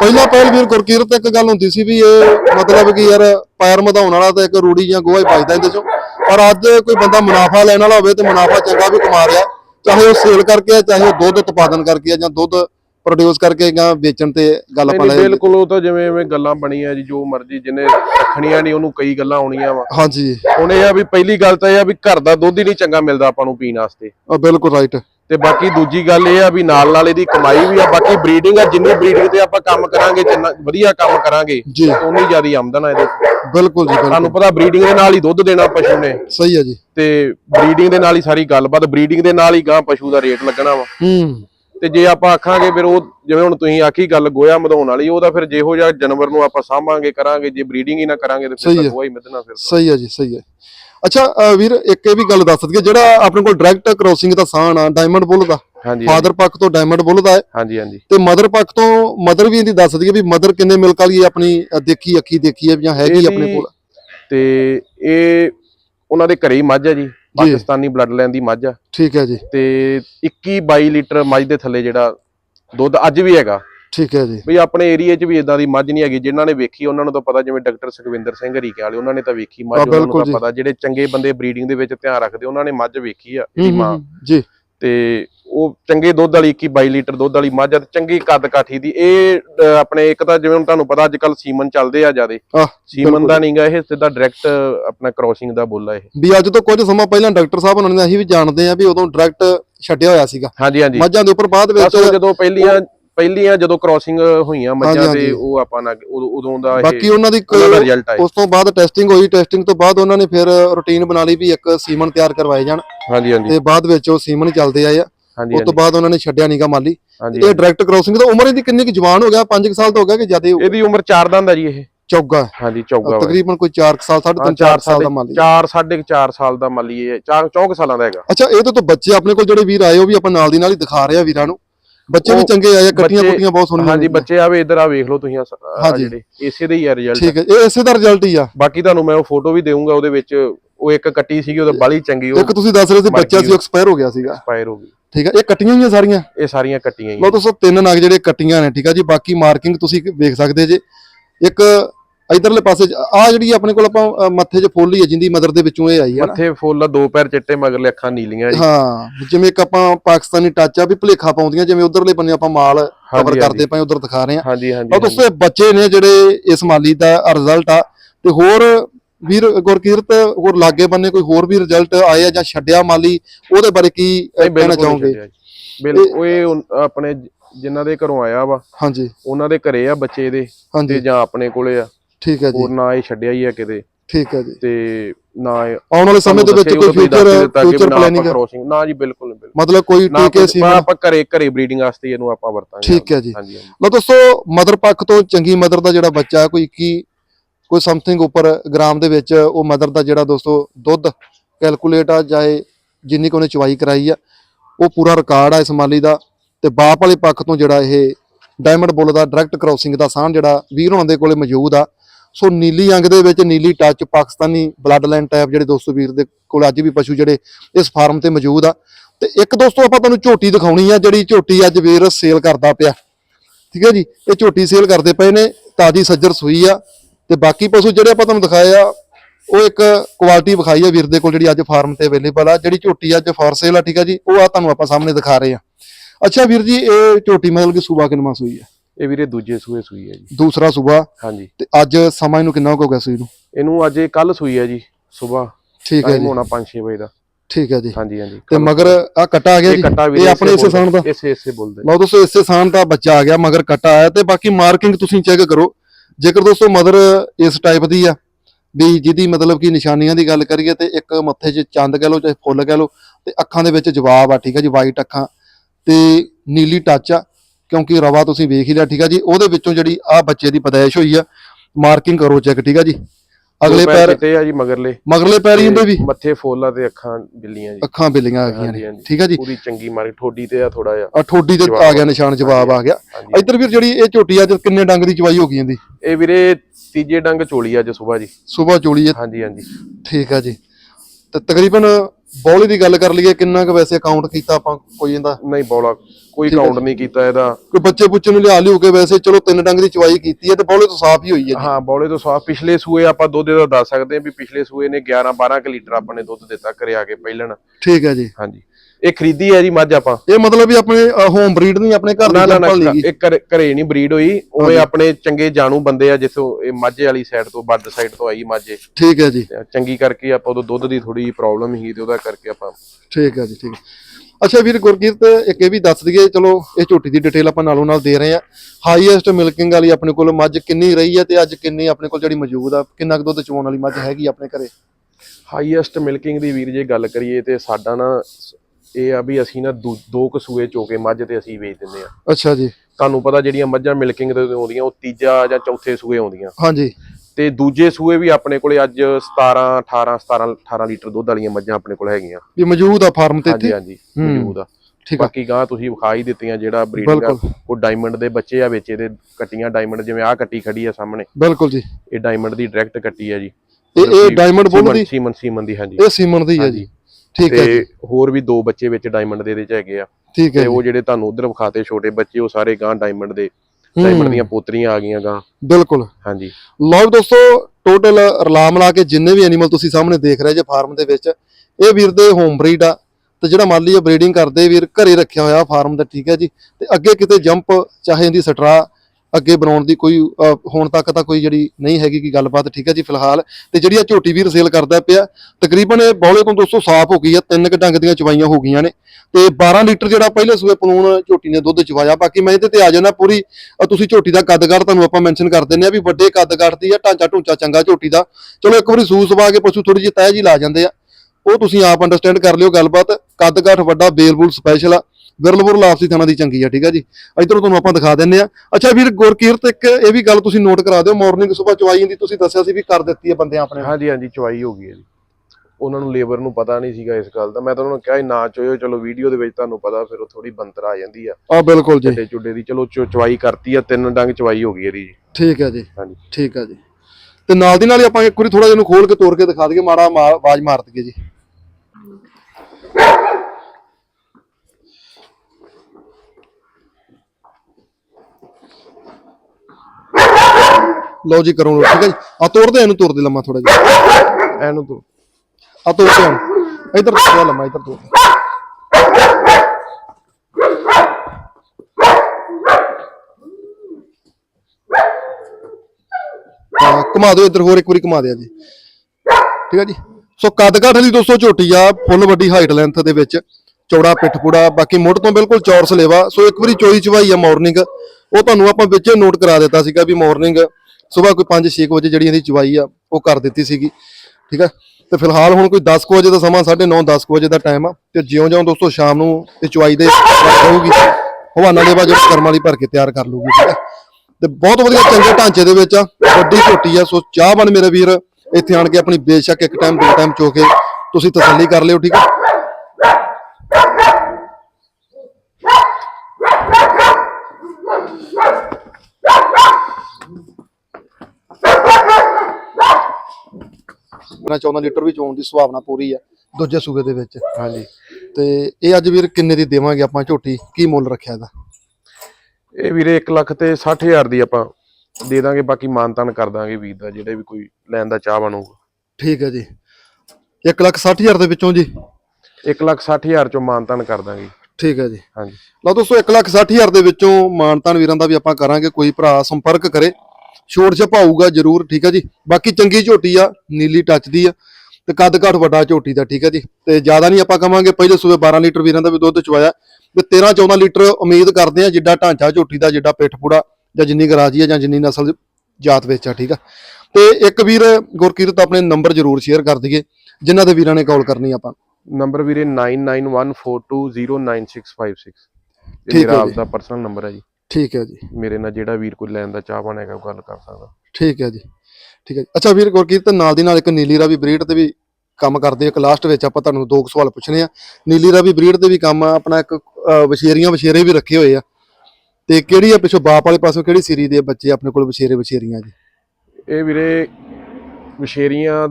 ਪਹਿਲਾਂ ਪਹਿਲ ਵੀਰ ਗੁਰਕੀਰਤ ਇੱਕ ਗੱਲ ਹੁੰਦੀ ਸੀ ਵੀ ਇਹ ਮਤਲਬ ਕਿ ਯਾਰ ਪੈਰ ਵਧਾਉਣ ਵਾਲਾ ਤੇ ਇੱਕ ਰੂੜੀ ਜਾਂ ਗੋਹਾ ਹੀ ਬਚਦਾ ਇਹਦੇ ਚੋਂ। ਪਰ ਅੱਜ ਕੋਈ ਬੰਦਾ ਮੁਨਾਫਾ ਲੈਣ ਵਾਲਾ ਹੋਵੇ ਤੇ ਮੁਨਾਫਾ ਚੰਗਾ ਵੀ ਕਮਾ ਰਿਹਾ ਚਾਹੇ ਉਹ ਸੇਲ ਕਰਕੇ ਆ, ਚਾਹੇ ਉਹ ਦੁੱਧ ਉਤਪਾਦਨ ਕਰਕੇ ਆ, ਜਾਂ ਦੁੱਧ ਪ੍ਰੋਡਿਊਸ ਕਰਕੇ ਜਾਂ ਵੇਚਣ ਤੇ ਗੱਲ ਆਪਾਂ ਨਹੀਂ ਲੈ ਬਿਲਕੁਲ ਉਹ ਤਾਂ ਜਿਵੇਂ ਐਵੇਂ ਗੱਲਾਂ ਬਣੀਆਂ ਜੀ ਜੋ ਮਰਜ਼ੀ ਜਿਹਨੇ ਰੱਖਣੀਆਂ ਨਹੀਂ ਉਹਨੂੰ ਕਈ ਗੱਲਾਂ ਆਉਣੀਆਂ ਵਾ। ਹਾਂਜੀ। ਹੁਣ ਇਹ ਆ ਵੀ ਪਹਿਲੀ ਗੱਲ ਤਾਂ ਇਹ ਆ ਵੀ ਘਰ ਦਾ ਦੁੱਧ ਹੀ ਨਹੀਂ ਚੰਗਾ ਮਿਲਦਾ ਆਪਾਂ ਨੂੰ ਪੀਣ ਵਾਸਤੇ। ਆ ਬਿਲਕੁਲ ਰਾਈਟ ਤੇ ਬਾਕੀ ਦੂਜੀ ਗੱਲ ਇਹ ਆ ਵੀ ਨਾਲ ਨਾਲ ਇਹਦੀ ਕਮਾਈ ਵੀ ਆ ਬਾਕੀ ਬਰੀਡਿੰਗ ਆ ਜਿੰਨੀ ਬਰੀਡਿੰਗ ਤੇ ਆਪਾਂ ਕੰਮ ਕਰਾਂਗੇ ਜਿੰਨਾ ਵਧੀਆ ਕੰਮ ਕਰਾਂਗੇ ਜੀ। ਉਨੀ ਜ਼ਿਆਦਾ ਆਮਦਨ ਆ ਇਹਦੇ। ਬਿਲਕੁਲ ਜੀ ਬਿਲਕੁਲ। ਤੁਹਾਨੂੰ ਪਤਾ ਬਰੀਡਿੰਗ ਦੇ ਨਾਲ ਹੀ ਦੁੱਧ ਦੇਣਾ ਪਸ਼ੂ ਨੇ। ਸਹੀ ਹੈ ਜੀ। ਤੇ ਬਰੀਡਿੰਗ ਦੇ ਨਾਲ ਹੀ ਸਾਰੀ ਗੱਲਬਾਤ ਬਰੀਡਿੰਗ ਦੇ ਨਾਲ ਹੀ ਗਾਂ ਪਸ਼ੂ ਦਾ ਰੇਟ ਲੱਗਣਾ ਵਾ। ਹੂੰ। ਤੇ ਜੇ ਆਪਾਂ ਆਖਾਂਗੇ ਫਿਰ ਉਹ ਜਿਵੇਂ ਹੁਣ ਤੁਸੀਂ ਆਖੀ ਗੱਲ ਗੋਇਆ ਮਧਾਉਣ ਵਾਲੀ ਉਹਦਾ ਫਿਰ ਜਿਹੋ ਜਿਹਾ ਜਾਨਵਰ ਨੂੰ ਆਪਾਂ ਸਾਂਭਾਂਗੇ ਕਰਾਂਗੇ ਜੇ ਬਰੀਡਿੰਗ ਹੀ ਨਾ ਕਰਾਂਗੇ ਤੇ ਫਿਰ ਹੈ। ਤਾਂ ਹੀ ਮਿੱਧਣਾ ਫਿਰ ਤਾਂ। ਸਹੀ ਹੈ ਜੀ ਸਹੀ ਹੈ। ਅੱਛਾ ਵੀਰ ਇੱਕ ਇਹ ਵੀ ਗੱਲ ਦੱਸ ਦਈਏ ਜਿਹੜਾ ਆਪਣੇ ਕੋਲ ਡਾਇਰੈਕਟ ਕ੍ਰੋਸਿੰਗ ਦਾ ਸਾਨ ਆ ਡਾਇਮੰਡ ਬੁੱਲ ਦਾ। ਹਾਂਜੀ ਫਾਦਰ ਪੱਖ ਤੋਂ ਡਾਇਮੰਡ ਬੁੱਲ ਦਾ ਹੈ। ਹਾਂਜੀ ਹਾਂਜੀ। ਤੇ ਮਦਰ ਪੱਖ ਤੋਂ ਮਦਰ ਵੀ ਇਹਦੀ ਦੱਸ ਦਈਏ ਵੀ ਮਦਰ ਕਿੰਨੇ ਮਿਲਕ ਵਾਲੀ ਹੈ ਆਪਣੀ ਦੇਖੀ ਅੱਖੀ ਦੇਖੀ ਹੈ ਜਾਂ ਹੈਗੀ ਆਪਣੇ ਕੋਲ? ਤੇ ਇਹ ਉਹਨਾਂ ਦੇ ਘਰੇ ਹੀ ਮੱਝ ਆ ਜੀ। ਪਾਕਿਸਤਾਨੀ ਬਲੱਡ ਲਾਈਨ ਦੀ ਮੱਝ ਆ। ਠੀਕ ਹੈ ਜੀ। ਤੇ 21 22 ਲੀਟਰ ਮੱਝ ਦੇ ਥੱਲੇ ਜਿਹੜਾ ਦੁੱਧ ਅੱਜ ਵੀ ਹੈਗਾ। ਠੀਕ ਹੈ ਜੀ। ਬਈ ਆਪਣੇ ਏਰੀਆ 'ਚ ਵੀ ਇਦਾਂ ਦੀ ਮੱਝ ਨਹੀਂ ਹੈਗੀ। ਜਿਨ੍ਹਾਂ ਨੇ ਵੇਖੀ ਉਹਨਾਂ ਨੂੰ ਤਾਂ ਪਤਾ ਜਿਵੇਂ ਡਾਕਟਰ ਸੁਖਵਿੰਦਰ ਸਿੰਘ ਹਰੀਕੇ ਵਾਲੇ ਉਹਨਾਂ ਨੇ ਤਾਂ ਵੇਖੀ ਮੱਝ ਉਹਨਾਂ ਨੂੰ ਤਾਂ। ਪਤਾ। ਜਿਹੜੇ ਚੰਗੇ ਬੰਦੇ ਬਰੀਡਿੰਗ ਦੇ ਵਿੱਚ ਧਿਆਨ ਰੱਖਦੇ ਉਹਨਾਂ ਨੇ ਮੱਝ ਵੇਖੀ ਆ। ਇਹਦੀ ਮਾਂ। ਜੀ। ਤੇ ਉਹ ਚੰਗੇ ਦੁੱਧ ਵਾਲੀ 21 22 ਲੀਟਰ ਦੁੱਧ ਵਾਲੀ ਮੱਝ ਆ ਤੇ ਚੰਗੀ ਕੱਦ ਕਾਠੀ ਦੀ। ਇਹ ਅਹ, ਆਪਣੇ ਇੱਕ ਤਾਂ ਜਿਵੇਂ ਹੁਣ ਤੁਹਾਨੂੰ ਪਤਾ ਅੱਜ ਕੱਲ ਸੀਮਨ ਚੱਲਦੇ ਆ ਜਿਆਦੇ। ਆਹ ਸੀਮਨ ਦਾ ਨਹੀਂਗਾ ਇਹ ਸਿੱਧਾ ਡਾਇਰੈਕਟ ਆਪਣਾ ਕ੍ਰੋਸਿੰਗ ਦਾ ਬੋਲਾ ਇਹ। ਵੀ ਅੱਜ ਤੋਂ ਕੁਝ ਸਮਾਂ ਪਹਿਲਾਂ ਡਾਕਟਰ ਸਾਹਿਬ ਉਹਨਾਂ ਨੇ ਅਸੀਂ ਵੀ ਜਾਣਦੇ ਆ ਵੀ ਉਦੋਂ ਡਾਇਰੈਕਟ ਛੱਡਿਆ ਹੋਇਆ ਸੀਗਾ। ਹਾਂਜੀ ਹਾਂਜੀ। ਮੱਝਾਂ ਦੇ ਉੱਪਰ ਬਾਅਦ ਵਿੱਚ ਜਦੋਂ ਪਹਿਲੀਆਂ ਪਹਿਲੀਆਂ ਜਦੋਂ ਕ੍ਰੋਸਿੰਗ ਹੋਈਆਂ ਮੱਝਾਂ ਤੇ। ਉਹ ਆਪਾਂ ਨਾ ਉਦੋਂ ਦਾ ਇਹ ਬਾਕੀ ਉਹਨਾਂ ਦੀ ਉਹਨਾਂ ਦਾ ਰਿਜ਼ਲਟ ਆਇਆ ਉਸ ਤੋਂ ਬਾਅਦ ਟੈਸਟਿੰਗ ਹੋਈ ਟੈਸਟਿੰਗ ਤੋਂ ਬਾਅਦ ਉਹਨਾਂ ਨੇ ਫਿਰ ਰੁਟੀਨ ਬਣਾ ਲਈ ਵੀ ਇੱਕ ਸੀਮਨ ਤਿਆਰ ਕਰਵਾਏ ਜਾਣ। ਹਾਂਜੀ ਹਾਂਜੀ। ਤੇ ਬਾਅਦ ਵਿੱਚ ਉਹ ਸੀਮਨ ਚੱਲਦੇ ਆਏ ਆ। ਉਸ ਤੋਂ ਬਾਅਦ ਉਹਨਾਂ ਨੇ ਛੱਡਿਆ ਨੀਗਾ ਮਾਲੀ। ਇਹ ਡਾਇਰੈਕਟ ਕ੍ਰੋਸਿੰਗ ਦਾ ਉਮਰ ਇਹਦੀ ਕਿੰਨੀ ਕੁ ਜਵਾਨ ਹੋ ਗਿਆ? 5 ਸਾਲ ਤੋਂ ਹੋ ਗਿਆ ਕਿ ਜ਼ਿਆਦਾ ਇਹਦੀ ਉਮਰ 4 ਦੰਦ ਆ ਜੀ ਇਹ। ਚੌਗਾ ਹਾਂਜੀ ਚੌਗਾ ਤਕਰੀਬਨ ਕੋਈ 4 ਸਾਲ 3.5 ਹਾਂ, 4 ਸਾਲ ਦਾ ਮਾਲੀ। 4 4.5 ਸਾਲ ਦਾ ਮਾਲੀ ਇਹ। 4 4 ਸਾਲਾਂ ਦਾ ਹੈਗਾ। ਅੱਛਾ ਇਹਦੇ ਤੋਂ ਬੱਚੇ ਆਪਣੇ ਕੋਲ ਜਿਹੜੇ ਵੀਰ ਆਏ ਉਹ ਵੀ ਆਪਾਂ ਨਾਲ ਦੀ ਨਾਲ ਹੀ ਦਿਖਾ ਰਹੇ ਆ ਵੀਰਾਂ ਨੂੰ। ਬੱਚੇ ਵੀ ਚੰਗੇ ਆਏ ਆ ਕੱਟੀਆਂ ਕੁੱਟੀਆਂ ਬਹੁਤ ਸੋਹਣੀਆਂ ਹਾਂਜੀ। ਬੱਚੇ ਆਵੇ ਇਧਰ ਆ ਵੇਖ ਲਓ ਤੁਸੀਂ ਹਾਂਜੀ। ਜਿਹੜੇ ਇਸੇ ਦੇ ਹੀ ਆ ਰਿਜ਼ਲਟ ਠੀਕ ਹੈ ਇਹ ਇਸੇ ਦਾ ਰਿਜ਼ਲਟ ਹੀ ਆ। ਬਾਕੀ ਤੁਹਾਨੂੰ ਮੈਂ ਉਹ ਫੋਟੋ ਵੀ ਦੇਵਾਂਗਾ ਉਹਦੇ ਵਿੱਚ ਉਹ ਇੱਕ ਕੱਟੀ ਸੀਗੀ ਉਹਦਾ ਬਾਲੀ ਚੰਗੀ ਉਹ ਇੱਕ ਤੁਸੀਂ ਦੱਸ ਰਹੇ ਸੀ ਬੱਚਾ ਸੀ ਐਕਸਪਾਇਰ ਹੋ ਗਿਆ ਸੀਗਾ। ਐਕਸਪਾਇਰ ਹੋ ਗਈ। ਠੀਕ ਹੈ ਇਹ ਕੱਟੀਆਂ ਹੋਈਆਂ ਸਾਰੀਆਂ? ਇਹ ਸਾਰੀਆਂ ਕੱਟੀਆਂ ਹੀ ਲਓ ਦੋਸਤੋ ਤਿੰਨ ਨਗ ਜਿਹੜੇ ਕੱਟੀਆਂ ਨੇ ਠੀਕ ਆ ਜੀ ਬਾਕੀ ਮਾਰਕਿੰਗ ਤੁਸੀਂ ਵੇਖ ਸਕਦੇ ਜੇ। ਇੱਕ ਇਧਰਲੇ ਪਾਸੇ ਆ ਜਿਹੜੀ ਆਪਣੇ ਕੋਲ ਆਪਾਂ ਅ, ਮੱਥੇ 'ਚ ਫੁੱਲ ਹੀ ਹੈ ਜਿੰਦੀ ਮਦਰ ਦੇ ਵਿੱਚੋਂ ਇਹ ਆਈ ਹੈ ਨਾ। ਮੱਥੇ ਫੁੱਲ ਆ, ਦੋ ਪੈਰ ਚਿੱਟੇ ਮਗਰਲੇ ਅੱਖਾਂ ਨੀਲੀਆਂ ਜੀ। ਹਾਂ ਜਿਵੇਂ ਇੱਕ ਆਪਾਂ ਪਾਕਿਸਤਾਨੀ ਟੱਚ ਆ ਵੀ ਭਲੇਖਾ ਪਾਉਂਦੀਆਂ ਜਿਵੇਂ ਉਧਰਲੇ ਬੰਨੇ ਆਪਾਂ ਮਾਲ ਕਵਰ ਹਾਂਜੀ, ਕਰਦੇ ਪਏ ਉਧਰ ਦਿਖਾ ਰਹੇ ਆ ਹਾਂਜੀ ਹਾਂਜੀ ਦੋਸਤੋ ਇਹ ਬੱਚੇ ਨੇ ਜਿਹੜੇ ਇਸ ਮਾਲੀ ਦਾ ਰਿਜ਼ਲਟ ਆ। ਤੇ ਹੋਰ ਵੀਰ ਗੁਰਕੀਰਤ ਹੋਰ ਲਾਗੇ ਬੰਨੇ ਕੋਈ ਹੋਰ ਵੀ ਰਿਜ਼ਲਟ ਆਏ ਆ ਜਾਂ ਛੱਡਿਆ ਮਾਲੀ ਉਹਦੇ ਬਾਰੇ ਕੀ ਅ, ਨਹੀਂ, ਕਹਿਣਾ ਬਿਲਕੁਲ ਨਹੀਂ ਚਾਹੋਗੇ? ਛੱਡਿਆ ਜੀ। ਬਿਲਕੁਲ ਇਹ ਉਨ- ਆਪਣੇ ਜ- ਜਿਨ੍ਹਾਂ ਦੇ ਘਰੋਂ ਆਇਆ ਵਾ ਹਾਂਜੀ। ਉਹਨਾਂ ਦੇ ਘਰੇ ਆ ਬੱਚੇ ਦੇ ਤੇ ਹਾਂਜੀ ਜਾਂ ਆਪਣੇ ਕੋਲੇ ਆ। ਠੀਕ ਹੈ ਜੀ। ਹੋਰ ਨਾ ਇਹ ਛੱਡਿਆ ਹੀ ਆ ਕਿਤੇ। ਠੀਕ ਹੈ ਜੀ। ਤੇ ਨਾ ਆਉਣ ਵਾਲੇ ਸਮੇਂ ਦੇ ਵਿੱਚ ਕੋਈ ਫਿਊਚਰ ਫਿਊਚਰ ਨਾ ਪਲੈਨਿੰਗ crossing- ਨਾ ਜੀ ਬਿਲਕੁਲ ਨਹੀਂ, ਬਿਲਕੁਲ। ਮਤਲਬ ਕੋਈ ਨਾ ਟੀਕੇ ਸੀ ਆਪਾਂ ਆਪਾਂ ਘਰੇ ਘਰੇ ਬਰੀਡਿੰਗ ਵਾਸਤੇ ਇਹਨੂੰ ਆਪਾਂ ਵਰਤਾਂਗੇ। ਠੀਕ ਹੈ ਜੀ। ਲਓ ਦੋਸਤੋ ਮਦਰ ਪੱਖ ਤੋਂ ਚੰਗੀ ਮਦਰ ਦਾ ਜਿਹੜਾ ਬੱਚਾ ਹੈ, ਕੋਈ 21 ਕੋਈ ਸਮਥਿੰਗ ਉੱਪਰ ਗ੍ਰਾਮ ਦੇ ਵਿੱਚ ਉਹ ਮਦਰ ਦਾ ਜਿਹੜਾ ਦੋਸਤੋ ਦੁੱਧ ਕੈਲਕੂਲੇਟ ਆ ਜਾਏ ਜਿੰਨੀ ਕੁ ਉਹਨੇ ਚਵਾਈ ਕਰਾਈ ਆ ਉਹ ਪੂਰਾ ਰਿਕਾਰਡ ਆ ਇਸ ਮਾਲੀ ਦਾ। ਤੇ ਬਾਪ ਵਾਲੇ ਪੱਖ ਤੋਂ ਜਿਹੜਾ ਇਹ ਡਾਇਮੰਡ ਬੁੱਲ ਦਾ ਡਾਇਰੈਕਟ ਕ੍ਰੋਸਿੰਗ ਦਾ ਸਾਨ ਜਿਹੜਾ ਵੀਰ ਹੋਣਾ ਦੇ ਕੋਲੇ ਮੌਜੂਦ ਆ ਸੋ ਨੀਲੀ ਅੰਗ ਦੇ ਵਿੱਚ ਨੀਲੀ touch Pakistani blood line type ਜਿਹੜੇ ਦੋਸਤੋ ਵੀਰ ਦੇ ਕੋਲ ਅੱਜ ਵੀ ਪਸ਼ੂ ਜਿਹੜੇ ਇਸ ਫਾਰਮ ਤੇ ਮੌਜੂਦ ਆ। ਤੇ ਇੱਕ ਦੋਸਤੋ, ਆਪਾਂ ਤੁਹਾਨੂੰ ਝੋਟੀ ਦਿਖਾਉਣੀ ਆ, ਜਿਹੜੀ ਝੋਟੀ ਅੱਜ ਵੀਰ ਸੇਲ ਕਰਦਾ ਪਿਆ। ਠੀਕ ਹੈ ਜੀ? ਇਹ ਝੋਟੀ ਸੇਲ ਕਰਦੇ ਪਏ ਨੇ, ਤਾਜੀ ਸੱਜਰ ਸੂਈ ਆ। ਤੇ ਬਾਕੀ ਪਸ਼ੂ ਜਿਹੜੇ ਆਪਾਂ ਤੁਹਾਨੂੰ ਦਿਖਾਏ ਆ, ਉਹ ਇੱਕ ਕੁਆਲਿਟੀ ਵਿਖਾਈ ਆ ਵੀਰ ਦੇ ਕੋਲ ਜਿਹੜੀ ਅੱਜ ਫਾਰਮ ਤੇ ਅਵੇਲੇਬਲ ਆ। ਜਿਹੜੀ ਝੋਟੀ ਅੱਜ ਫਾਰ ਸੇਲ ਆ, ਠੀਕ ਆ ਜੀ? ਉਹ ਆ ਤੁਹਾਨੂੰ ਆਪਾਂ ਸਾਹਮਣੇ ਦਿਖਾ ਰਹੇ ਆ। ਅੱਛਾ ਵੀਰ ਜੀ, ਇਹ ਝੋਟੀ ਮਤਲਬ ਕਿ ਸੂਬਾ ਕਿੰਨਵਾਂ ਸੂਈ ਆ? ਇਹ ਵੀਰੇ ਦੂਜੇ ਸੂਏ ਸੂਈ ਹੈ ਜੀ। ਦੂਸਰਾ ਸੂਬਾ ਹਾਂਜੀ। ਤੇ ਅੱਜ ਸਮਾਂ ਇਹਨੂੰ ਕਿੰਨਾ ਕੁ ਹੋ ਗਿਆ ਸੂਈ ਨੂੰ? ਇਹਨੂੰ ਅੱਜ ਕੱਲ ਸੂਈ ਹੈ ਜੀ ਸਵੇਰ। ਠੀਕ ਹੈ ਜੀ। ਹੋਣਾ 5-6 ਵਜੇ ਦਾ। ਠੀਕ ਹੈ ਜੀ। ਹਾਂਜੀ ਹਾਂਜੀ। ਤੇ ਮਗਰ ਆ ਕਟਾ ਆ ਗਿਆ ਜੀ? ਇਹ ਆਪਣੇ ਇਸੇ ਸਾਨ ਦਾ? ਇਸੇ ਇਸੇ ਬੋਲਦੇ ਲਓ ਦੋਸਤੋ ਇਸੇ ਸਾਨ ਦਾ ਬੱਚਾ ਆ ਗਿਆ ਮਗਰ ਕਟਾ ਆਇਆ। ਤੇ ਬਾਕੀ ਮਾਰਕਿੰਗ ਤੁਸੀਂ ਚੈੱਕ ਕਰੋ। ਜੇਕਰ ਦੋਸਤੋ ਮਦਰ ਇਸ ਟਾਈਪ ਦੀ ਆ ਵੀ ਜਿਹਦੀ ਮਤਲਬ ਕਿ ਨਿਸ਼ਾਨੀਆਂ ਦੀ ਗੱਲ ਕਰੀਏ ਤੇ ਇੱਕ ਮੱਥੇ 'ਚ ਚੰਦ ਕਹਿ ਲਓ ਚਾਹੇ ਫੁੱਲ ਕਹਿ ਲਓ ਤੇ ਅੱਖਾਂ ਦੇ ਵਿੱਚ ਜਵਾਬ ਆ ਠੀਕ ਆ ਜੀ ਵਾਈਟ ਅੱਖਾਂ। ਤੇ ਨੀਲੀ ਟੱਚ ਆ। ਕਿਉਂਕਿ ਰਵਾ ਤੁਸੀਂ ਵੇਖ ਹੀ ਲਿਆ ਠੀਕ ਆ ਜੀ? ਉਹਦੇ ਵਿੱਚੋਂ ਜਿਹੜੀ ਆ ਬੱਚੇ ਦੀ ਪਦਾਇਸ਼ ਹੋਈ ਆ ਮਾਰਕਿੰਗ ਕਰੋ ਚੈੱਕ ਠੀਕ ਆ ਜੀ? ਅਗਲੇ ਪੈਰ ਚਿੱਟੇ ਆ ਜੀ ਮਗਰਲੇ? ਮਗਰਲੇ ਪੈਰ ਹੀ ਹੁੰਦੇ ਵੀ? ਮੱਥੇ ਫੋਲਾ ਤੇ ਅੱਖਾਂ ਬਿੱਲੀਆਂ ਜੀ। ਅੱਖਾਂ ਬਿੱਲੀਆਂ ਆ ਗਈਆਂ ਨੇ। ਠੀਕ ਆ ਜੀ? ਪੂਰੀ ਚੰਗੀ ਮਾਰੀ ਠੋਡੀ ਤੇ ਆ ਥੋੜਾ ਜਿਹਾ। ਆ ਠੋਡੀ ਤੇ ਆ ਗਿਆ ਨਿਸ਼ਾਨ ਜਵਾਬ ਆ ਗਿਆ। ਇੱਧਰ ਵੀਰ ਜਿਹੜੀ ਇਹ ਝੋਟੀ ਅੱਜ ਕਿੰਨੇ ਡੰਗ ਦੀ ਚਵਾਈ ਹੋ ਗਈ ਇਹਦੀ? ਇਹ ਵੀਰੇ ਤੀਜੇ ਡੰਗ ਚੋਲੀ ਅੱਜ ਸਵੇਰ ਜੀ ਸਵੇਰ ਚੋਲੀ ਹੈ ਹਾਂਜੀ ਹਾਂਜੀ। ਠੀਕ ਆ ਜੀ। ਤੇ ਤਕਰੀਬਨ ਬੌਲੀ ਦੀ ਗੱਲ ਕਰ ਲਈਏ ਕਿੰਨਾ ਕੁ ਵੈਸੇ ਅਕਾਊਂਟ ਕੀਤਾ ਆਪਾਂ ਕੋਈ ਇਹਦਾ? ਨਹੀਂ ਬੋਲਾ ਕੋਈ ਕਾਊਂਟ ਨਹੀਂ ਕੀਤਾ ਇਹਦਾ। ਕੋਈ ਬੱਚੇ ਬੁੱਚੇ ਨੂੰ ਲਿਆ ਲਿਓ ਕੇ ਵੈਸੇ ਚਲੋ ਤਿੰਨ ਡੰਗ ਦੀ ਚਵਾਈ ਕੀਤੀ ਹੈ ਤੇ ਬੌਲੇ ਤੋਂ ਸਾਫ਼ ਹੀ ਹੋਈ ਹੈ ਜੀ। ਹਾਂ ਬੋਲੇ ਤੋਂ ਸਾਫ਼। ਪਿਛਲੇ ਸੂਏ ਆਪਾਂ ਦੁੱਧ ਦਾ ਦੱਸ ਸਕਦੇ ਹਾਂ ਵੀ ਪਿਛਲੇ ਸੂਏ ਨੇ 11 12 ਕਿ ਲੀਟਰ ਆਪਾਂ ਨੇ ਦੁੱਧ ਦਿੱਤਾ ਘਰੇ ਆ ਕੇ ਪਹਿਲਣ। ਠੀਕ ਹੈ ਜੀ। ਹਾਂਜੀ। ਇਹ ਖਰੀਦੀ ਹੈ ਜੀ ਮੱਝ ਆਪਾਂ। ਇਹ ਮਤਲਬ ਵੀ ਆਪਣੇ ਹੋਮ ਬਰੀਡ ਨਹੀਂ ਆਪਣੇ ਘਰ ਦੀ ਜੰਪਲ ਨਹੀਂ ਇਹ ਘਰੇ ਨਹੀਂ ਬਰੀਡ ਹੋਈ। ਉਵੇਂ ਆਪਣੇ ਚੰਗੇ ਜਾਣੂ ਬੰਦੇ ਆ ਜਿੱਥੋਂ ਇਹ ਮਾਝੇ ਵਾਲੀ ਸਾਈਡ ਤੋਂ ਬੱਡ ਸਾਈਡ ਤੋਂ ਆਈ ਮਾਝੇ ਠੀਕ ਹੈ ਜੀ। ਚੰਗੀ ਕਰਕੇ ਆਪਾਂ ਉਦੋਂ ਦੁੱਧ ਦੀ ਥੋੜੀ ਪ੍ਰੋਬਲਮ ਸੀ ਤੇ ਉਹਦਾ ਕਰਕੇ ਆਪਾਂ ਠੀਕ ਹੈ ਜੀ ਠੀਕ ਹੈ। ਅੱਛਾ ਵੀਰ ਗੁਰਕੀਰਤ ਇੱਕ ਇਹ ਵੀ ਦੱਸ ਦਈਏ ਚਲੋ ਇਹ ਝੋਟੀ ਦੀ ਡਿਟੇਲ ਆਪਾਂ ਨਾਲੋਂ ਨਾਲ ਦੇ ਰਹੇ ਆ ਹਾਈਐਸਟ ਮਿਲਕਿੰਗ ਵਾਲੀ ਆਪਣੇ ਕੋਲ ਮੱਝ ਕਿੰਨੀ ਰਹੀ ਹੈ ਤੇ ਅੱਜ ਕਿੰਨੀ ਆਪਣੇ ਕੋਲ ਜਿਹੜੀ ਮੌਜੂਦ ਆ? ਕਿੰਨਾ ਕੁ ਦੁੱਧ ਚਵਾਉਣ ਵਾਲੀ ਮੱਝ ਹੈਗੀ ਆਪਣੇ ਘਰੇ? ਹਾਈਐਸਟ ਮਿਲਕਿੰਗ ਦੀ ਵੀਰ ਜੇ ਗੱਲ ਕਰੀਏ ਤੇ ਸਾਡਾ ਨਾ ਇਹ ਆ ਵੀ ਅਸੀਂ ਨਾ ਦੂ- ਦੋ ਕੁ ਸੂਏ ਚੋਕੇ ਮੱਝ ਤੇ ਅਸੀਂ ਵੇਚ ਦਿੰਦੇ ਆ। ਅੱਛਾ ਜੀ। ਤੁਹਾਨੂੰ ਪਤਾ ਜਿਹੜੀਆਂ ਮੱਝਾਂ ਮਿਲਕਿੰਗ ਤੇ ਆਉਂਦੀਆਂ ਉਹ ਤੀਜਾ ਜਾਂ ਚੌਥੇ ਸੂਏ ਆਉਂਦੀਆਂ। ਹਾਂਜੀ। ਤੇ ਦੂਜੇ ਸੂਏ ਵੀ ਆਪਣੇ ਕੋਲੇ ਅੱਜ 17 18 17 18 ਲੀਟਰ ਦੁੱਧ ਵਾਲੀਆਂ ਮੱਝਾਂ ਆਪਣੇ ਕੋਲ ਹੈਗੀਆਂ। ਵੀ ਮੌਜੂਦ ਆ ਫਾਰਮ ਤੇ ਹਾਂਜੀ ਇੱਥੇ? ਹਾਂਜੀ ਹੂੰ। ਮੌਜੂਦ ਆ। ਠੀਕ ਆ। ਬਾਕੀ ਗਾਂ ਤੁਸੀਂ ਵਿਖਾ ਹੀ ਦਿੱਤੀਆਂ ਜਿਹੜਾ ਬਰੀਡਿੰਗ ਬਿਲਕੁਲ। ਉਹ ਡਾਇਮੰਡ ਦੇ ਬੱਚੇ ਆ ਵਿੱਚ ਇਹਦੇ ਕੱਟੀਆਂ ਡਾਇਮੰਡ ਜਿਵੇਂ ਆਹ ਕੱਟੀ ਖੜੀ ਆ ਸਾਹਮਣੇ। ਬਿਲਕੁਲ ਜੀ। ਇਹ ਡਾਇਮੰਡ ਦੀ ਡਾਇਰੈਕਟ ਕੱਟੀ ਆ ਜੀ। ਇਹ ਇਹ ਡਾਇਮੰਡ ਬੁੱਲ ਸੀਮਨ- ਦੀ? ਸੀਮਨ ਸੀਮਨ ਦੀ ਹਾਂਜੀ। ਇਹ ਸੀਮਨ ਦੀ ਹੈ ਜੀ। ਠੀਕ ਹੈ ਤੇ ਹੋਰ ਵੀ ਦੋ ਬੱਚੇ ਵਿੱਚ ਡਾਇਮੰਡ ਦੇ ਇਹਦੇ ਚ ਹੈਗੇ ਆ। ਠੀਕ ਹੈ ਤੇ ਉਹ ਜਿਹੜੇ ਤੁਹਾਨੂੰ ਉਧਰ ਵਿਖਾਤੇ ਛੋਟੇ ਬੱਚੇ ਉਹ ਸਾਰੇ ਗਾਂ ਡਾਇਮੰਡ ਦੇ। ਡਾਇਮੰਡ ਦੀਆਂ ਪੋਤਰੀਆਂ ਆ ਗਈਆਂ ਗਾਂ। ਬਿਲਕੁਲ। ਹਾਂਜੀ। ਲਓ ਦੋਸਤੋ ਟੋਟਲ ਰਲਾ ਮਿਲਾ ਕੇ ਜਿੰਨੇ ਵੀ ਐਨੀਮਲ ਤੁਸੀਂ ਸਾਹਮਣੇ ਦੇਖ ਰਹੇ ਜੇ ਫਾਰਮ ਦੇ ਵਿੱਚ ਇਹ ਵੀਰ ਦੇ ਹੋਮ ਬਰੀਡ ਆ। ਤੇ ਜਿਹੜਾ ਮੰਨ ਲਈਏ ਬਰੀਡਿੰਗ ਕਰਦੇ ਵੀਰ ਘਰੇ ਰੱਖਿਆ ਹੋਇਆ ਫਾਰਮ ਦਾ ਠੀਕ ਹੈ ਜੀ। ਤੇ ਅੱਗੇ ਕਿਤੇ ਜੰਪ ਚਾਹੇ ਇਹਦੀ ਸਟਰਾ ਅੱਗੇ ਬਣਾਉਣ ਦੀ ਕੋਈ ਹੁਣ ਤੱਕ ਤਾਂ ਕੋਈ ਜਿਹੜੀ ਨਹੀਂ ਹੈਗੀ ਕੀ ਗੱਲਬਾਤ, ਠੀਕ ਹੈ ਜੀ, ਫਿਲਹਾਲ। ਤੇ ਜਿਹੜੀ ਆ ਝੋਟੀ ਵੀਰ ਸੇਲ ਕਰਦਾ ਪਿਆ, ਤਕਰੀਬਨ ਇਹ ਬੌਲੇ ਤੋਂ ਦੋਸਤੋ ਸਾਫ਼ ਹੋ ਗਈ ਆ, ਤਿੰਨ ਕੁ ਡੰਗ ਦੀਆਂ ਚਵਾਈਆਂ ਹੋ ਗਈਆਂ ਨੇ। ਤੇ 12 ਲੀਟਰ ਜਿਹੜਾ ਪਹਿਲੇ ਸੂਏ ਪਲੂਣ ਝੋਟੀ ਨੇ ਦੁੱਧ ਚਵਾਇਆ। ਬਾਕੀ ਮੈਂ ਇਹਦੇ ਤੇ ਆ ਜਾਣਾ ਪੂਰੀ ਤੁਸੀਂ ਝੋਟੀ ਦਾ ਕੱਦ-ਕਾਠ ਤੁਹਾਨੂੰ ਆਪਾਂ ਮੈਂਸ਼ਨ ਕਰ ਦਿੰਨੇ ਆ ਵੀ ਵੱਡੇ ਕੱਦ-ਕਾਠ ਦੀ ਆ, ਢਾਂਚਾ ਢੂੰਚਾ ਚੰਗਾ ਝੋਟੀ ਦਾ। ਚਲੋ ਇੱਕ ਵਾਰੀ ਸੂਸ ਸਵਾ ਕੇ ਪਸ਼ੂ ਥੋੜੀ ਜਿਹੀ ਤਹਿ ਜੀ ਲਾ ਜਾਂਦੇ ਆ। ਉਹ ਤੁਸੀਂ ਆਪ ਅੰਡਰਸਟੈਂਡ ਕਰ ਲਿਓ ਗੱਲਬਾਤ। ਕੱਦ-ਕਾਠ ਵੱਡਾ ਬੇਲਬੁਲ ਸਪੈਸ਼ਲ ਆ। ਵਿਰਲਬੁਰ ਲਾਪਸੀ ਥਾਣਾ ਦੀ ਚੰਗੀ ਆ ਠੀਕ ਆ ਜੀ? ਇਧਰੋਂ ਤੁਹਾਨੂੰ ਆਪਾਂ ਦਿਖਾ ਦਿੰਨੇ ਆ। ਅੱਛਾ ਵੀਰ ਗੁਰਕੀਰਤ ਇੱਕ ਇਹ ਵੀ ਗੱਲ ਤੁਸੀਂ ਨੋਟ ਕਰਾ ਦਿਓ ਮਾਰਨਿੰਗ ਸਵੇਰ ਚਵਾਈ ਦੀ ਤੁਸੀਂ ਦੱਸਿਆ ਸੀ ਵੀ ਕਰ ਦਿੱਤੀ ਆ ਬੰਦੇ ਆਪਣੇ ਹਾਂਜੀ ਹਾਂਜੀ ਚੁਆਈ ਹੋ ਗਈ ਹੈ ਜੀ। ਉਹਨਾਂ ਨੂੰ ਲੇਬਰ ਨੂੰ ਪਤਾ ਨਹੀਂ ਸੀਗਾ ਇਸ ਗੱਲ ਦਾ। ਮੈਂ ਤਾਂ ਉਹਨਾਂ ਨੂੰ ਕਿਹਾ ਨਾ ਚੋਇਓ ਚਲੋ ਵੀਡੀਓ ਦੇ ਵਿੱਚ ਤੁਹਾਨੂੰ ਪਤਾ ਫਿਰ ਉਹ ਥੋੜੀ ਬੰਤਰ ਆ ਜਾਂਦੀ ਆ। ਆ ਬਿਲਕੁਲ ਜੀ। ਚੱਡੇ ਚੁੱਡੇ ਦੀ। ਚਲੋ ਚੁ- ਚੁਆਈ ਕਰਤੀ ਆ ਤਿੰਨ ਡੰਗ ਚੁਆਈ ਹੋ ਗਈ ਇਹਦੀ ਜੀ। ਠੀਕ ਹੈ ਜੀ। ਹਾਂਜੀ। ਠੀਕ ਹੈ ਜੀ। ਤੇ ਨਾਲ ਦੀ ਨਾਲ ਹੀ ਆਪਾਂ ਇੱਕ ਵਾਰੀ ਥੋੜਾ ਜਿਹਾ ਇਹਨੂੰ ਖੋਲ ਕੇ ਤੋੜ ਕੇ ਦਿਖਾ ਦਈਏ ਮਾੜਾ ਆਵਾਜ਼ ਮਾਰ ਦਈਏ ਜੀ। ਲਓ ਜੀ ਕਰੋ ਠੀਕ ਹੈ ਜੀ। ਆ ਤੋੜਦੇ ਇਹਨੂੰ ਤੋੜ ਲੰਮਾ ਥੋੜਾ ਜਿਹਾ। ਐਨੂੰ ਤੋਂ ਆ ਤੋੜ ਕੇ ਇਹਨੂੰ। ਇੱਧਰ ਤੋੜ ਦੇ ਲੰਮਾ, ਇੱਧਰ ਤੋੜ ਘੁਮਾ ਦਿਓ ਇੱਧਰ, ਹੋਰ ਇੱਕ ਵਾਰੀ ਘੁਮਾ ਦਿਆ ਜੀ। ਠੀਕ ਹੈ ਜੀ। ਸੋ ਕੱਦ ਕਾਠ ਦੀ ਦੋਸਤੋ ਝੋਟੀ ਆ, ਫੁੱਲ ਵੱਡੀ ਹਾਈਟ ਲੈਂਥ ਦੇ ਵਿੱਚ। ਚੌੜਾ ਪਿੱਠ ਪੂੜਾ, ਬਾਕੀ ਮੁੱਢ ਤੋਂ ਬਿਲਕੁਲ ਚੌਰਸ ਲੇਵਾ ਸੋ ਇੱਕ ਵਾਰੀ ਚੋਈ ਚਵਾਈ ਆ ਮਾਰਨਿੰਗ ਉਹ ਤੁਹਾਨੂੰ ਆਪਾਂ ਵਿੱਚ ਨੋਟ ਕਰਾ ਦਿੱਤਾ ਸੀਗਾ ਵੀ ਮਾਰਨਿੰਗ ਸਵੇਰ ਕੋਈ 5-6 ਵਜੇ ਜਿਹੜੀ ਇਹਦੀ ਚਵਾਈ ਆ, ਉਹ ਕਰ ਦਿੱਤੀ ਸੀਗੀ, ਠੀਕ ਹੈ ਤੇ ਫਿਲਹਾਲ ਹੁਣ ਕੋਈ 10 ਵਜੇ ਦਾ ਸਮਾਂ 9:30 10 ਵਜੇ ਦਾ ਟਾਈਮ ਆ, ਤੇ ਜਿਉਂ-ਜਿਉਂ ਦੋਸਤੋ ਸ਼ਾਮ ਨੂੰ ਇਹ ਚਵਾਈ ਦੇ ਹੋਊਗੀ ਹਵਾਨਾ ਦੇ ਬਾਅਦ ਕਰਮ ਵਾਲੀ ਭਰ ਕੇ ਤਿਆਰ ਕਰ ਲੂਗੀ ਠੀਕ ਹੈ ਤੇ ਬਹੁਤ ਵਧੀਆ ਚੰਗੇ ਢਾਂਚੇ ਦੇ ਵਿੱਚ ਆ, ਵੱਡੀ ਝੋਟੀ ਆ, ਸੋ ਚਾਹ ਬਣ ਮੇਰੇ ਵੀਰ, ਇੱਥੇ ਆਣ ਕੇ ਆਪਣੀ ਬੇਸ਼ੱਕ ਇੱਕ ਟਾਈਮ ਦੋ ਟਾਈਮ ਚੋ ਕੇ ਤੁਸੀਂ ਤਸੱਲੀ ਕਰ ਲਿਓ, ਠੀਕ ਹੈ 15-14 ਲੀਟਰ ਵੀ ਚੋਣ ਦੀ ਸੰਭਾਵਨਾ ਪੂਰੀ ਆ ਦੂਜੇ ਸੂਬੇ ਦੇ ਵਿੱਚ। ਹਾਂਜੀ। ਤੇ ਇਹ ਅੱਜ ਵੀਰ ਕਿੰਨੇ ਦੀ ਦੇਵਾਂਗੇ ਆਪਾਂ ਝੋਟੀ? ਕੀ ਮੁੱਲ ਰੱਖਿਆ ਇਹਦਾ? ਇਹ ਵੀਰੇ 1 ਲੱਖ ਤੇ 60000 ਦੀ ਆਪਾਂ ਦੇ ਦਾਂਗੇ ਬਾਕੀ ਮਾਨਤਾਨ ਕਰ ਦਾਂਗੇ ਵੀਰ ਦਾ ਜਿਹੜੇ ਵੀ ਕੋਈ ਲੈਣ ਦਾ ਚਾਹ ਬਣੂਗਾ। ਠੀਕ ਹੈ ਜੀ। 1 ਲੱਖ 60000 ਦੇ ਵਿੱਚੋਂ ਜੀ? 1 ਲੱਖ 60000 ਚੋਂ ਮਾਨਤਾਨ ਕਰ ਦਾਂਗੇ। ਠੀਕ ਹੈ ਜੀ। ਹਾਂਜੀ। ਲਓ ਦੋਸਤੋ 1 ਲੱਖ 60000 ਦੇ ਵਿੱਚੋਂ ਮਾਨਤਾਨ ਵੀਰਾਂ ਦਾ ਵੀ ਆਪਾਂ ਕਰਾਂਗੇ ਕੋਈ ਭਰਾ ਸੰਪਰਕ ਕਰੇ। ਛੋੜ ਛਪਾਊਗਾ ਜਰੂਰ ਠੀਕ ਹੈ ਜੀ। ਬਾਕੀ ਚੰਗੀ ਝੋਟੀ ਆ ਨੀਲੀ ਟੱਚ ਦੀ ਆ। ਤੇ ਕੱਦ ਘੱਟ ਵੱਡਾ ਝੋਟੀ ਦਾ ਠੀਕ ਹੈ ਜੀ। ਤੇ ਜ਼ਿਆਦਾ ਨਹੀਂ ਆਪਾਂ ਕਵਾਂਗੇ ਪਹਿਲੇ ਸੂਬੇ 12 ਲੀਟਰ ਵੀਰਾਂ ਦਾ ਵੀ ਦੁੱਧ ਚਵਾਇਆ ਤੇ 13 14 ਲੀਟਰ ਉਮੀਦ ਕਰਦੇ ਆ ਜਿੱਡਾ ਢਾਂਚਾ ਝੋਟੀ ਦਾ ਜਿੱਡਾ ਪਿੱਠ ਪੂੜਾ ਜਾਂ ਜਿੰਨੀ ਗਰਾਜੀ ਆ ਜਾਂ ਜਿੰਨੀ ਨਸਲ ਜਾਤ ਵਿੱਚ ਆ ਠੀਕ ਆ। ਤੇ ਇੱਕ ਵੀਰ ਗੁਰਕੀਰਤ ਆਪਣੇ ਨੰਬਰ ਜਰੂਰ ਸ਼ੇਅਰ ਕਰ ਦਈਏ ਜਿਨ੍ਹਾਂ ਦੇ ਵੀਰਾਂ ਨੇ ਕਾਲ ਕਰਨੀ ਆਪਾਂ। ਨੰਬਰ ਵੀਰੇ 9914209656 ਇਹ ਮੇਰਾ। ਆਪਦਾ ਪਰਸਨਲ ਨੰਬਰ ਹੈ ਜੀ। ਠੀਕ ਹੈ ਜੀ। ਮੇਰੇ ਨਾਲ ਜਿਹੜਾ ਵੀਰ ਕੋਈ ਲੈਣ ਦਾ ਚਾਹ ਬਣੇਗਾ ਉਹ ਗੱਲ ਕਰ ਸਕਦਾ। ਠੀਕ ਹੈ ਜੀ। ਠੀਕ ਹੈ। ਅੱਛਾ ਵੀਰ ਗੁਰਕੀਰਤ ਨਾਲ ਦੀ ਨਾਲ ਇੱਕ ਨੀਲੀ ਰਾਵੀ ਬਰੀਡ ਤੇ ਵੀ ਕੰਮ ਕਰਦੇ ਆ ਇੱਕ ਲਾਸਟ ਵਿੱਚ ਆਪਾਂ ਤੁਹਾਨੂੰ ਦੋ ਸਵਾਲ ਪੁੱਛਣੇ ਆ। ਨੀਲੀ ਰਾਵੀ ਬਰੀਡ ਤੇ ਵੀ ਕੰਮ ਆ ਆਪਣਾ ਇੱਕ ਅਹ, ਵਛੇਰੀਆਂ ਵਛੇਰੇ ਵੀ ਰੱਖੇ ਹੋਏ ਆ। ਤੇ ਕਿਹੜੀ ਆ ਪਿੱਛੋਂ ਬਾਪ ਵਾਲੇ ਪਾਸੋਂ ਕਿਹੜੀ ਸੀਰੀ ਦੇ ਬੱਚੇ ਆਪਣੇ ਕੋਲ ਵਛੇਰੇ ਵਛੇਰੀਆਂ ਜੀ? ਇਹ ਵੀਰੇ ਵਿਸ਼ੇਰੀਆਂ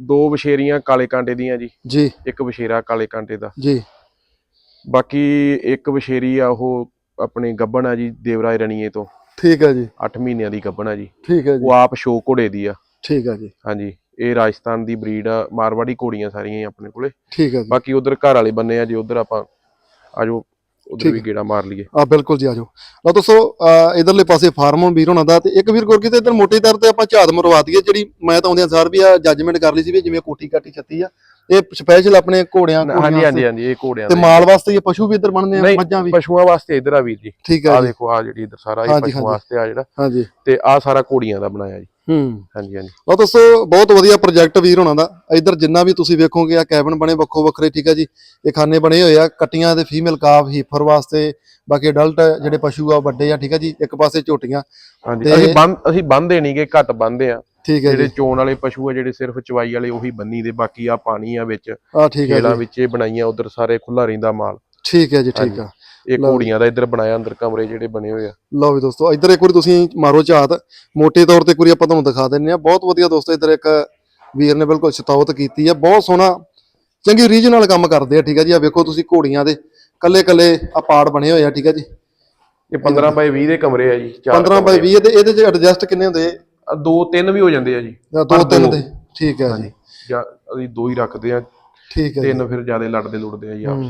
ਦੋ ਵਿਸ਼ੇਰੀਆਂ ਕਾਲੇ ਕਾਂਟੇ ਦੀਆਂ ਜੀ। ਜੀ। ਇੱਕ ਵਿਸ਼ੇਰਾ ਕਾਲੇ ਕਾਂਟੇ ਦਾ। ਜੀ। ਬਾਕੀ ਇੱਕ ਵਿਸ਼ੇਰੀ ਆ ਉਹ ਆਪਣੀ ਗੱਬਣ ਆ ਜੀ ਦੇਵਰਾਜ ਰਣੀਏ ਤੋਂ। ਠੀਕ ਹੈ ਜੀ। 8 ਮਹੀਨਿਆਂ ਦੀ ਗੱਬਣ ਆ ਜੀ। ਠੀਕ ਹੈ ਜੀ। ਉਹ ਆਪ ਸ਼ੋ ਘੋੜੇ ਦੀ ਆ। ਠੀਕ ਹੈ ਜੀ। ਹਾਂਜੀ ਇਹ ਰਾਜਸਥਾਨ ਦੀ ਬਰੀਡ ਆ ਮਾਰਵਾੜੀ ਘੋੜੀਆਂ ਸਾਰੀਆਂ ਹੀ ਆਪਣੇ ਕੋਲੇ। ਠੀਕ ਹੈ ਜੀ। ਬਾਕੀ ਉਧਰ ਘਰ ਵਾਲੇ ਬੰਨੇ ਆ ਜੀ ਉਧਰ ਆਪਾਂ ਆਜੋ ਉਧਰ ਵੀ ਹੈ। ਗੇੜਾ ਮਾਰ ਲਈਏ। ਆ ਬਿਲਕੁਲ ਜੀ ਆਜੋ। ਲਓ ਦੋਸਤੋ ਇਧਰਲੇ ਪਾਸੇ ਫਾਰਮ ਵੀਰ ਹੋਣਾ ਦਾ ਤੇ ਇੱਕ ਵੀਰ ਗੁਰਕੀਰਤ ਇਧਰ ਮੋਟੀ ਦਰ ਤੇ ਆਪਾਂ ਝਾਤ ਮਰਵਾ ਦਈਏ ਜਿਹੜੀ ਮੈਂ ਤਾਂ ਆਉਂਦਿਆਂ ਸਾਰ ਵੀ ਆ ਜੱਜਮੈਂਟ ਕਰ ਲਈ ਸੀ ਵੀ ਜਿਵੇਂ ਕੋਟੀ ਕਾਟੀ ਛੱਤੀ ਆ। ਇਹ ਸਪੈਸ਼ਲ ਆਪਣੇ ਘੋੜਿਆਂ ਹਾਂਜੀ ਹਾਂਜੀ ਹਾਂਜੀ ਇਹ ਘੋੜਿਆਂ ਤੇ ਦੇ। ਮਾਲ ਵਾਸਤੇ ਇਹ ਪਸ਼ੂ ਵੀ ਇੱਧਰ ਬਣਦੇ ਆ ਮੱਝਾਂ ਵੀ? ਪਸ਼ੂਆਂ ਵਾਸਤੇ ਇਧਰ ਆ ਵੀਰ ਜੀ। ਠੀਕ ਆ ਹੈ ਜੀ। ਦੇਖੋ ਆ ਜਿਹੜੀ ਇਧਰ ਸਾਰਾ ਇਹ ਪਸ਼ੂਆਂ। ਵਾਸਤੇ ਆ ਜਿਹੜਾ। ਹਾਂਜੀ। ਤੇ ਆ ਸਾਰਾ ਘੋੜੀਆਂ ਦਾ ਬਣਾਇਆ ਜੀ। ਹੂੰ। ਹਾਂਜੀ ਹਾਂਜੀ। ਲਓ ਦੋਸਤੋ ਬਹੁਤ ਵਧੀਆ ਪ੍ਰੋਜੈਕਟ ਵੀਰ ਹੋਣਾ ਦਾ। ਇੱਧਰ ਜਿੰਨਾ ਵੀ ਤੁਸੀਂ ਵੇਖੋਗੇ ਆ ਕੈਬਨ ਬਣੇ ਵੱਖੋ ਵੱਖਰੇ ਠੀਕ ਹੈ ਜੀ। ਇਹ ਖਾਨੇ ਬਣੇ ਹੋਏ ਆ ਕੱਟੀਆਂ ਤੇ ਫੀਮੇਲ ਕਾਫ ਹੀਫਰ ਵਾਸਤੇ ਬਾਕੀ ਅਡਲਟ ਜਿਹੜੇ ਪਸ਼ੂ ਆ ਵੱਡੇ ਆ ਠੀਕ ਹੈ ਜੀ। ਇੱਕ ਪਾਸੇ ਝੋਟੀਆਂ। ਹਾਂਜੀ ਅਸੀਂ ਬੰਦ ਅਸੀਂ ਬੰਨਦੇ ਨਹੀਂਗੇ ਘੱਟ ਬੰਨਦੇ ਆ। ਠੀਕ ਹੈ ਜਿਹੜੇ ਚੋਣ ਵਾਲੇ ਪਸ਼ੂ ਆ ਜਿਹੜੇ ਸਿਰਫ ਚਵਾਈ ਵਾਲੇ ਉਹੀ ਬੰਨੀ ਦੇ ਬਾਕੀ ਆ ਪਾਣੀ ਆ ਵਿੱਚ। ਆ ਠੀਕ ਹੈ ਖੇਲਾਂ ਜੀ ਵਿੱਚ ਇਹ ਬਣਾਈਆਂ ਉਧਰ ਸਾਰੇ ਖੁੱਲਾ ਰਹਿੰਦਾ ਮਾਲ। ਠੀਕ ਹੈ ਜੀ ਠੀਕ ਆ ਇਹ। ਘੋੜੀਆਂ ਦਾ ਇੱਧਰ ਬਣਾਇਆ ਅੰਦਰ ਕਮਰੇ ਜਿਹੜੇ ਬਣੇ ਹੋਏ ਆ। ਲਓ ਵੀ ਦੋਸਤੋ ਇੱਧਰ ਇੱਕ ਵਾਰੀ ਤੁਸੀਂ ਮਾਰੋ ਝਾਤ। ਮੋٹے ਤੌਰ ਤੇ ਵਾਰੀ ਆਪਾਂ ਤੁਹਾਨੂੰ ਦਿਖਾ ਦਿੰਨੇ ਆ ਬਹੁਤ ਵਧੀਆ ਦੋਸਤੋ ਇੱਧਰ ਇੱਕ ਵੀਰ ਨੇ ਬਿਲਕੁਲ ਸ਼ਤਾਵਤ ਕੀਤੀ ਆ। ਬਹੁਤ ਸੋਹਣਾ ਚੰਗੀ ਰੀਜ ਨਾਲ ਕੰਮ ਕਰਦੇ ਆ ਠੀਕ ਹੈ ਜੀ। ਆ ਵੇਖੋ ਤੁਸੀਂ ਘੋੜੀਆਂ ਦੇ ਕੱਲੇ ਕੱਲੇ ਆ ਪਾੜ ਬਣੇ ਹੋਏ ਆ ਠੀਕ ਹੈ ਜੀ। ਇਹ 15 ਬਾਈ 20 ਦੇ ਕਮਰੇ ਆ ਜੀ ਚਾਰ 15 ਬਾਈ 20 ਤੇ ਇਹਦੇ ਚ ਐਡਜਸਟ ਕਿੰਨੇ ਹੁੰਦੇ? ਆ, ਦੋ ਤਿੰਨ ਵੀ ਹੋ ਜਾਂਦੇ ਆ ਜੀ। ਦੋ ਤਿੰਨ ਦੋ। ਠੀਕ ਹੈ ਜੀ। ਜਾਂ ਅਸੀਂ ਦੋ ਹੀ ਰੱਖਦੇ ਆ। ਠੀਕ ਹੈ ਤਿੰਨ ਫਿਰ ਜ਼ਿਆਦਾ ਲੜਦੇ ਲੁੜਦੇ ਆ ਜੀ ਆਪਸ।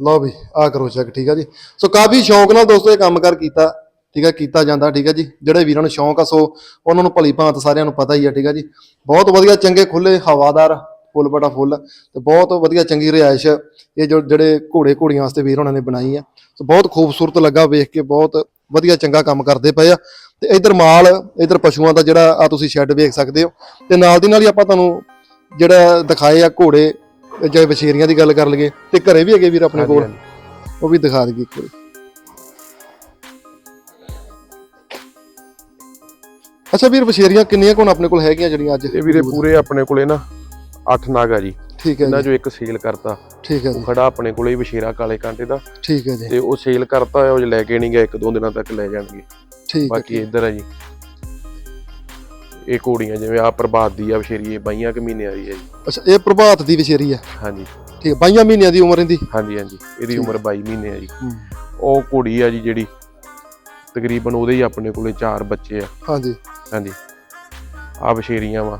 ਲਓ ਵੀ ਆ ਕਰੋ ਚੈੱਕ ਠੀਕ ਆ ਜੀ। ਸੋ ਕਾਫੀ ਸ਼ੌਂਕ ਨਾਲ ਦੋਸਤੋ ਇਹ ਕੰਮ ਕਰ ਕੀਤਾ ਠੀਕ ਆ ਕੀਤਾ ਜਾਂਦਾ ਠੀਕ ਆ ਜੀ। ਜਿਹੜੇ ਵੀਰਾਂ ਨੂੰ ਸ਼ੌਂਕ ਆ ਸੋ ਉਹਨਾਂ ਨੂੰ ਭਲੀ ਭਾਂਤ ਸਾਰਿਆਂ ਨੂੰ ਪਤਾ ਹੀ ਆ ਠੀਕ ਆ ਜੀ। ਬਹੁਤ ਵਧੀਆ ਚੰਗੇ ਖੁੱਲੇ ਹਵਾਦਾਰ ਫੁੱਲ ਬੜਾ ਫੁੱਲ। ਤੇ ਬਹੁਤ ਵਧੀਆ ਚੰਗੀ ਰਿਹਾਇਸ਼ ਇਹ ਜੋ ਜਿਹੜੇ ਘੋੜੇ ਘੋੜੀਆਂ ਵਾਸਤੇ ਵੀਰ ਉਹਨਾਂ ਨੇ ਬਣਾਈ ਆ। ਸੋ ਬਹੁਤ ਖੂਬਸੂਰਤ ਲੱਗਾ ਵੇਖ ਕੇ ਬਹੁਤ ਵਧੀਆ ਚੰਗਾ ਕੰਮ ਕਰਦੇ ਪਏ ਆ। ਤੇ ਇਧਰ ਮਾਲ ਇਧਰ ਪਸ਼ੂਆਂ ਦਾ ਜਿਹੜਾ ਆ ਤੁਸੀਂ ਸ਼ੈੱਡ ਵੇਖ ਸਕਦੇ ਹੋ। ਤੇ ਨਾਲ ਦੀ ਨਾਲ ਹੀ ਆਪਾਂ ਤੁਹਾਨੂੰ ਜਿਹੜਾ ਦਿਖਾਏ ਆ ਘੋੜੇ ਜੇ ਵਛੇਰੀਆਂ ਦੀ ਗੱਲ ਕਰ ਲਈਏ ਤੇ ਘਰੇ ਵੀ ਹੈਗੇ ਵੀਰ ਆਪਣੇ ਕੋਲ। ਉਹ ਵੀ ਦਿਖਾ ਦਈਏ ਇੱਕ ਵਾਰੀ। ਅੱਛਾ ਵੀਰ ਵਛੇਰੀਆਂ ਕਿੰਨੀਆਂ ਕੋਣ ਆਪਣੇ ਕੋਲ ਹੈਗੀਆਂ ਜਿਹੜੀਆਂ ਅੱਜ? ਇਹ ਵੀਰੇ ਪੂਰੇ ਆਪਣੇ ਕੋਲੇ ਨਾ। 8 ਨਾਗ ਆ ਜੀ। ਠੀਕ ਹੈ ਇਹਨਾਂ ਜੀ। ਇੱਕ ਸੇਲ ਕਰਤਾ। ਠੀਕ ਹੈ ਉਹ ਜੀ। ਖੜਾ ਆਪਣੇ ਕੋਲੇ ਵਿਸ਼ੇਰਾ ਕਾਲੇ ਕਾਂਟੇ ਦਾ। ਠੀਕ ਹੈ ਜੀ। ਤੇ ਉਹ ਸੇਲ ਕਰਤਾ ਉਹ ਲੈ ਕੇ ਨਹੀਂ ਗਿਆ ਇੱਕ ਦੋ ਦਿਨਾਂ ਤੱਕ ਲੈ ਜਾਣਗੇ। ਠੀਕ ਹੈ ਬਾਕੀ ਇੱਧਰ ਆ ਜੀ। ਇਹ ਘੋੜੀਆਂ ਜਿਵੇਂ ਆ ਪ੍ਰਭਾਤ ਦੀ ਆ ਵਿਸ਼ੇਰੀ ਇਹ ਬਾਈਆਂ ਕੁ ਮਹੀਨਿਆਂ ਦੀ ਆ ਜੀ। ਅੱਛਾ ਇਹ ਪ੍ਰਭਾਤ ਦੀ ਵਛੇਰੀ ਹੈ ਹਾਂਜੀ। ਠੀਕ ਹੈ 22 ਮਹੀਨਿਆਂ ਦੀ ਉਮਰ ਇਹਦੀ? ਹਾਂਜੀ ਹਾਂਜੀ। ਇਹਦੀ। ਉਮਰ 22 ਮਹੀਨੇ ਆ ਜੀ। ਹੂੰ। ਉਹ ਘੋੜੀ ਆ ਜੀ ਜਿਹੜੀ ਤਕਰੀਬਨ ਉਹਦੇ ਹੀ ਆਪਣੇ ਕੋਲੇ ਚਾਰ ਬੱਚੇ ਆ। ਹਾਂਜੀ। ਹਾਂਜੀ। ਆ ਵਿਸ਼ੇਰੀਆਂ ਵਾ।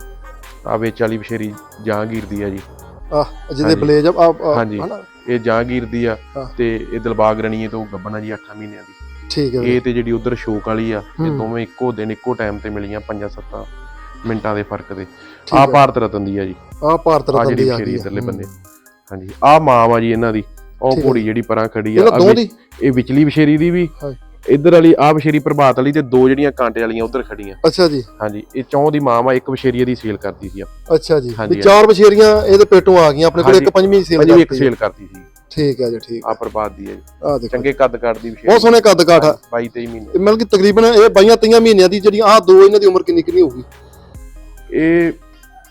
ਆ ਵਿੱਚ ਵਾਲੀ ਵਿਸ਼ੇਰੀ ਜਹਾਂਗੀਰ ਦੀ ਆ ਜੀ ਆ ਜਿਹਦੇ। ਬਲੇਜ ਆ ਆ- ਹਾਂਜੀ। ਇਹ ਜਹਾਂਗੀਰ ਦੀ ਆ। ਤੇ ਇਹ ਦਿਲਬਾਗ ਰਣੀਏ ਤੋਂ ਗੱਬਨ ਆ ਜੀ 8 ਮਹੀਨਿਆਂ ਦੀ ਠੀਕ ਹੈ ਇਹ ਤੇ ਜਿਹੜੀ ਉਧਰ ਸ਼ੋਕ ਵਾਲੀ ਆ ਇਹ। ਦੋਵੇਂ ਇੱਕੋ ਦਿਨ ਇੱਕੋ ਟਾਈਮ ਤੇ ਮਿਲੀਆਂ 5-7 ਮਿੰਟਾਂ ਦੇ ਫ਼ਰਕ ਦੇ ਆ। ਭਾਰਤ ਰਤਨ ਦੀ ਆ ਜੀ ਆ ਭਾਰਤ ਆ ਰਤਨ ਜਿਹੜੀ ਦੀ ਆ ਗਈ ਇੱਧਰਲੇ ਬੰਨੇ ਹਾਂਜੀ ਆ ਮਾਂ ਵਾ ਜੀ ਇਹਨਾਂ ਦੀ ਉਹ। ਘੋੜੀ ਜਿਹੜੀ ਪਰਾਂ ਖੜੀ ਆ ਇਹ ਵਿਚਲੀ ਵਿਸ਼ੇਰੀ ਦੀ ਵੀ। ਇੱਧਰ ਵਾਲੀ ਆ ਵਿਸ਼ੇਰੀ ਪ੍ਰਭਾਤ ਵਾਲੀ ਤੇ ਦੋ ਜਿਹੜੀਆਂ ਕਾਂਟੇ ਵਾਲੀਆਂ ਉਧਰ ਖੜੀਆਂ ਅੱਛਾ ਜੀ। ਹਾਂਜੀ ਇਹ ਚੌਂ ਦੀ ਮਾਂ ਵਾ ਇੱਕ ਵਿਸ਼ੇਰੀ ਦੀ ਸੇਲ ਕਰਦੀ ਸੀ ਅੱਛਾ ਜੀ। ਵੀ ਚਾਰ ਵਛੇਰੀਆਂ ਇਹਦੇ ਪੇਟੋਂ ਆ ਗਈਆਂ ਆਪਣੇ ਕੋਲ ਇੱਕ। ਪੰਜਵੀਂ ਸੇਲ ਅਜੀ ਇੱਕ। ਸੇਲ ਕਰਦੀ ਸੀ। ਠੀਕ ਹੈ ਜੀ ਠੀਕ ਆ ਪ੍ਰਭਾਤ ਦੀ ਹੈ ਜੀ। ਆ ਦੇਖੋ। ਚੰਗੇ ਕੱਦ ਕੱਟਦੀ ਵਿਸ਼ੇਰੀ ਬਹੁਤ ਸੋਹਣੇ ਕੱਦ ਕਾਠ ਆ। 22 23 ਮਹੀਨੇ। ਮਤਲਬ ਕਿ ਤਕਰੀਬਨ ਇਹ 22 23 ਮਹੀਨਿਆਂ ਦੀ ਜਿਹੜੀਆਂ ਆ ਦੋ ਇਹਨਾਂ ਦੀ ਉਮਰ ਕਿੰਨੀ ਕਿੰਨੀ ਹੋਊਗੀ? ਇਹ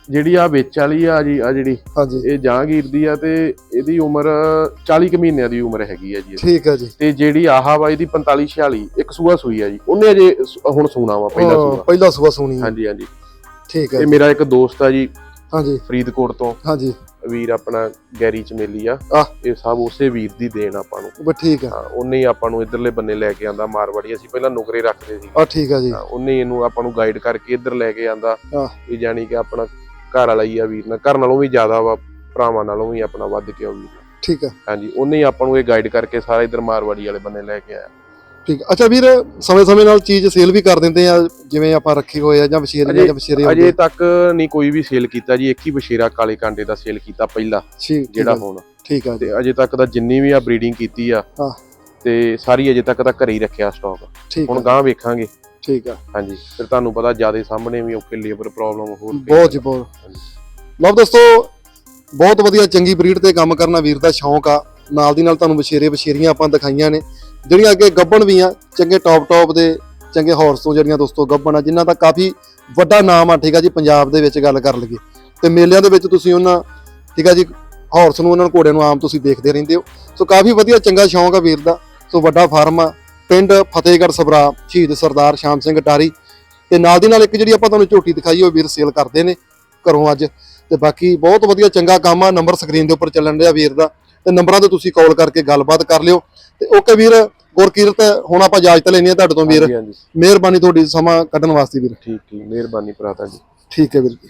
ਜਿਹੜੀ ਆ ਵਿੱਚ ਵਾਲੀ ਆ ਜੀ ਆ ਜਿਹੜੀ ਹਾਂਜੀ। ਇਹ ਜਹਾਂਗੀਰ ਦੀ ਆ ਤੇ ਇਹਦੀ ਉਮਰ 40 ਕੁ ਮਹੀਨਿਆਂ ਦੀ ਉਮਰ ਹੈਗੀ ਆ ਜੀ। ਠੀਕ ਹੈ ਜੀ। ਤੇ ਜਿਹੜੀ ਆਹਾ ਵਾ ਇਹਦੀ 45 46 ਇੱਕ ਸੂਆ ਸੂਈ ਆ ਜੀ। ਉਹਨੇ ਅਜੇ ਹੁਣ ਸੂਣਾ ਵਾ ਪਹਿਲਾ ਸੂਆ। ਪਹਿਲਾ ਸੂਆ ਸੋਣੀ ਹਾਂਜੀ ਹਾਂਜੀ। ਠੀਕ ਹੈ ਇਹ ਮੇਰਾ ਇੱਕ ਦੋਸਤ ਆ ਜੀ ਹਾਂਜੀ। ਫਰੀਦਕੋਟ ਤੋਂ। ਹਾਂਜੀ। ਵੀਰ ਆਪਣਾ ਗੈਰੀ ਚਮੇਲੀ ਆ। ਇਹ ਸਭ ਉਸੇ ਵੀਰ ਦੀ ਦੇਣ ਆਪਾਂ ਨੂੰ। ਬਸ ਠੀਕ ਹਾਂ ਉਹਨੇ ਹੀ ਆਪਾਂ ਨੂੰ ਇਧਰਲੇ ਬੰਨੇ ਲੈ ਕੇ ਆਂਦਾ ਮਾਰਵਾੜੀ। ਅਸੀਂ ਪਹਿਲਾਂ ਨੁਕਰੇ ਰੱਖਦੇ ਸੀ। ਆ ਠੀਕ ਹੈ ਜੀ। ਉਹਨੇ ਇਹਨੂੰ ਆਪਾਂ ਨੂੰ ਗਾਈਡ ਕਰਕੇ ਇੱਧਰ ਲੈ ਕੇ ਆਂਦਾ। ਵੀ ਜਾਣੀ ਕਿ ਆਪਣਾ ਘਰ ਵਾਲਾ ਹੀ ਆ ਵੀਰ ਨਾਲ। ਘਰ ਨਾਲੋਂ ਵੀ ਜ਼ਿਆਦਾ ਵਾ ਭਰਾਵਾਂ ਨਾਲੋਂ ਵੀ ਆਪਣਾ ਵੱਧ ਕੇ ਆ ਵੀਰ। ਠੀਕ ਹੈ ਹਾਂਜੀ ਉਹਨੇ ਹੀ ਆਪਾਂ ਨੂੰ ਇਹ ਗਾਈਡ ਕਰਕੇ ਸਾਰਾ ਇੱਧਰ ਮਾਰਵਾੜੀ ਵਾਲੇ ਬੰਨੇ ਲੈ ਕੇ ਆਇਆ। ਠੀਕ। ਅੱਛਾ ਵੀਰ ਸਮੇਂ ਸਮੇਂ ਨਾਲ ਚੀਜ਼ ਸੇਲ ਵੀ ਕਰ ਦਿੰਦੇ ਆ ਜਿਵੇਂ ਆਪਾਂ ਰੱਖੇ ਹੋਏ ਆ ਜਾਂ ਵਛੇਰੀਆਂ ਜਾਂ ਹੁੰਦੇ ਅਜੇ ਤੱਕ ਨਹੀਂ ਕੋਈ ਵੀ ਸੇਲ ਕੀਤਾ ਜੀ ਇੱਕ ਹੀ ਬਸ਼ੇਰਾ ਕਾਲੇ ਕਾਂਡੇ ਦਾ ਸੇਲ ਕੀਤਾ ਪਹਿਲਾ ਜਿਹੜਾ ਹੁਣ। ਠੀਕ ਜੀ ਤੇ ਅਜੇ ਤੱਕ ਦਾ ਜਿੰਨੀ ਵੀ ਆ ਬਰੀਡਿੰਗ ਕੀਤੀ ਆ ਹਾਂ। ਤੇ ਸਾਰੀ ਅਜੇ ਤੱਕ ਤਾਂ ਘਰੇ ਹੀ ਰੱਖਿਆ ਸਟਾਕ ਹੁਣ ਗਾਂ ਵੇਖਾਂਗੇ। ਠੀਕ ਹੈ ਹਾਂਜੀ ਫਿਰ ਤੁਹਾਨੂੰ ਪਤਾ ਜ਼ਿਆਦਾ ਸਾਹਮਣੇ ਵੀ ਔਕੇ ਲੇਬਰ ਪ੍ਰੋਬਲਮ ਹੋਰ ਬਹੁਤ ਜੀ ਬਹੁਤ। ਲਓ ਦੋਸਤੋ ਬਹੁਤ ਵਧੀਆ ਚੰਗੀ ਬਰੀਡ ਤੇ ਕੰਮ ਕਰਨਾ ਵੀਰ ਦਾ ਸ਼ੌਂਕ ਆ। ਨਾਲ ਦੀ ਨਾਲ ਤੁਹਾਨੂੰ ਵਛੇਰੇ ਵਛੇਰੀਆਂ ਆਪਾਂ ਦਿਖਾਈਆਂ ਨੇ। ਜਿਹੜੀਆਂ ਅੱਗੇ ਗੱਬਣ ਵੀ ਆ ਚੰਗੇ ਟੌਪ ਟੌਪ ਦੇ ਚੰਗੇ ਹਾਰਸ ਤੋਂ ਜਿਹੜੀਆਂ ਦੋਸਤੋ ਗੱਬਣ ਆ ਜਿਨ੍ਹਾਂ ਦਾ ਕਾਫੀ ਵੱਡਾ ਨਾਮ ਆ ਠੀਕ ਆ ਜੀ ਪੰਜਾਬ ਦੇ ਵਿੱਚ ਗੱਲ ਕਰ ਲਈਏ। ਤੇ ਮੇਲਿਆਂ ਦੇ ਵਿੱਚ ਤੁਸੀਂ ਉਹਨਾਂ ਠੀਕ ਆ ਜੀ ਹਾਰਸ ਨੂੰ ਉਹਨਾਂ ਨੂੰ ਘੋੜਿਆਂ ਨੂੰ ਆਮ ਤੁਸੀਂ ਦੇਖਦੇ ਰਹਿੰਦੇ ਹੋ। ਸੋ ਕਾਫੀ ਵਧੀਆ ਚੰਗਾ ਸ਼ੌਂਕ ਆ ਵੀਰ ਦਾ। ਸੋ ਵੱਡਾ ਫਾਰਮ ਆ ਪਿੰਡ ਫਤਿਹਗੜ੍ਹ ਸਬਰਾ ਸ਼ਹੀਦ ਸਰਦਾਰ ਸ਼ਾਮ ਸਿੰਘ ਟਾਰੀ ਤੇ ਨਾਲ ਦੀ ਨਾਲ ਇੱਕ ਜਿਹੜੀ ਆਪਾਂ ਤੁਹਾਨੂੰ ਝੋਟੀ ਦਿਖਾਈ ਉਹ ਵੀਰ ਸੇਲ ਕਰਦੇ ਨੇ ਘਰੋਂ ਅੱਜ। ਤੇ ਬਾਕੀ ਬਹੁਤ ਵਧੀਆ ਚੰਗਾ ਕੰਮ ਆ ਨੰਬਰ ਸਕਰੀਨ ਦੇ ਉੱਪਰ ਚੱਲਣ ਰਿਹਾ ਵੀਰ ਦਾ। ਤੇ ਨੰਬਰਾਂ ਤੇ ਤੁਸੀਂ ਕਾਲ ਕਰਕੇ ਗੱਲਬਾਤ ਕਰ ਲਿਓ। ਤੇ ਓਕੇ ਵੀਰ ਗੁਰਕੀਰਤ ਹੁਣ ਆਪਾਂ ਇਜਾਜ਼ਤ ਲੈਣੀ ਆ ਤੁਹਾਡੇ ਤੋਂ ਵੀਰ। ਮਿਹਰਬਾਨੀ ਤੁਹਾਡੀ ਸਮਾਂ ਕੱਢਣ ਵਾਸਤੇ ਵੀਰ। ਠੀਕ ਠੀਕ। ਮਿਹਰਬਾਨੀ ਭਰਾਤਾ ਜੀ ਠੀਕ ਹੈ ਵੀਰ ਜੀ।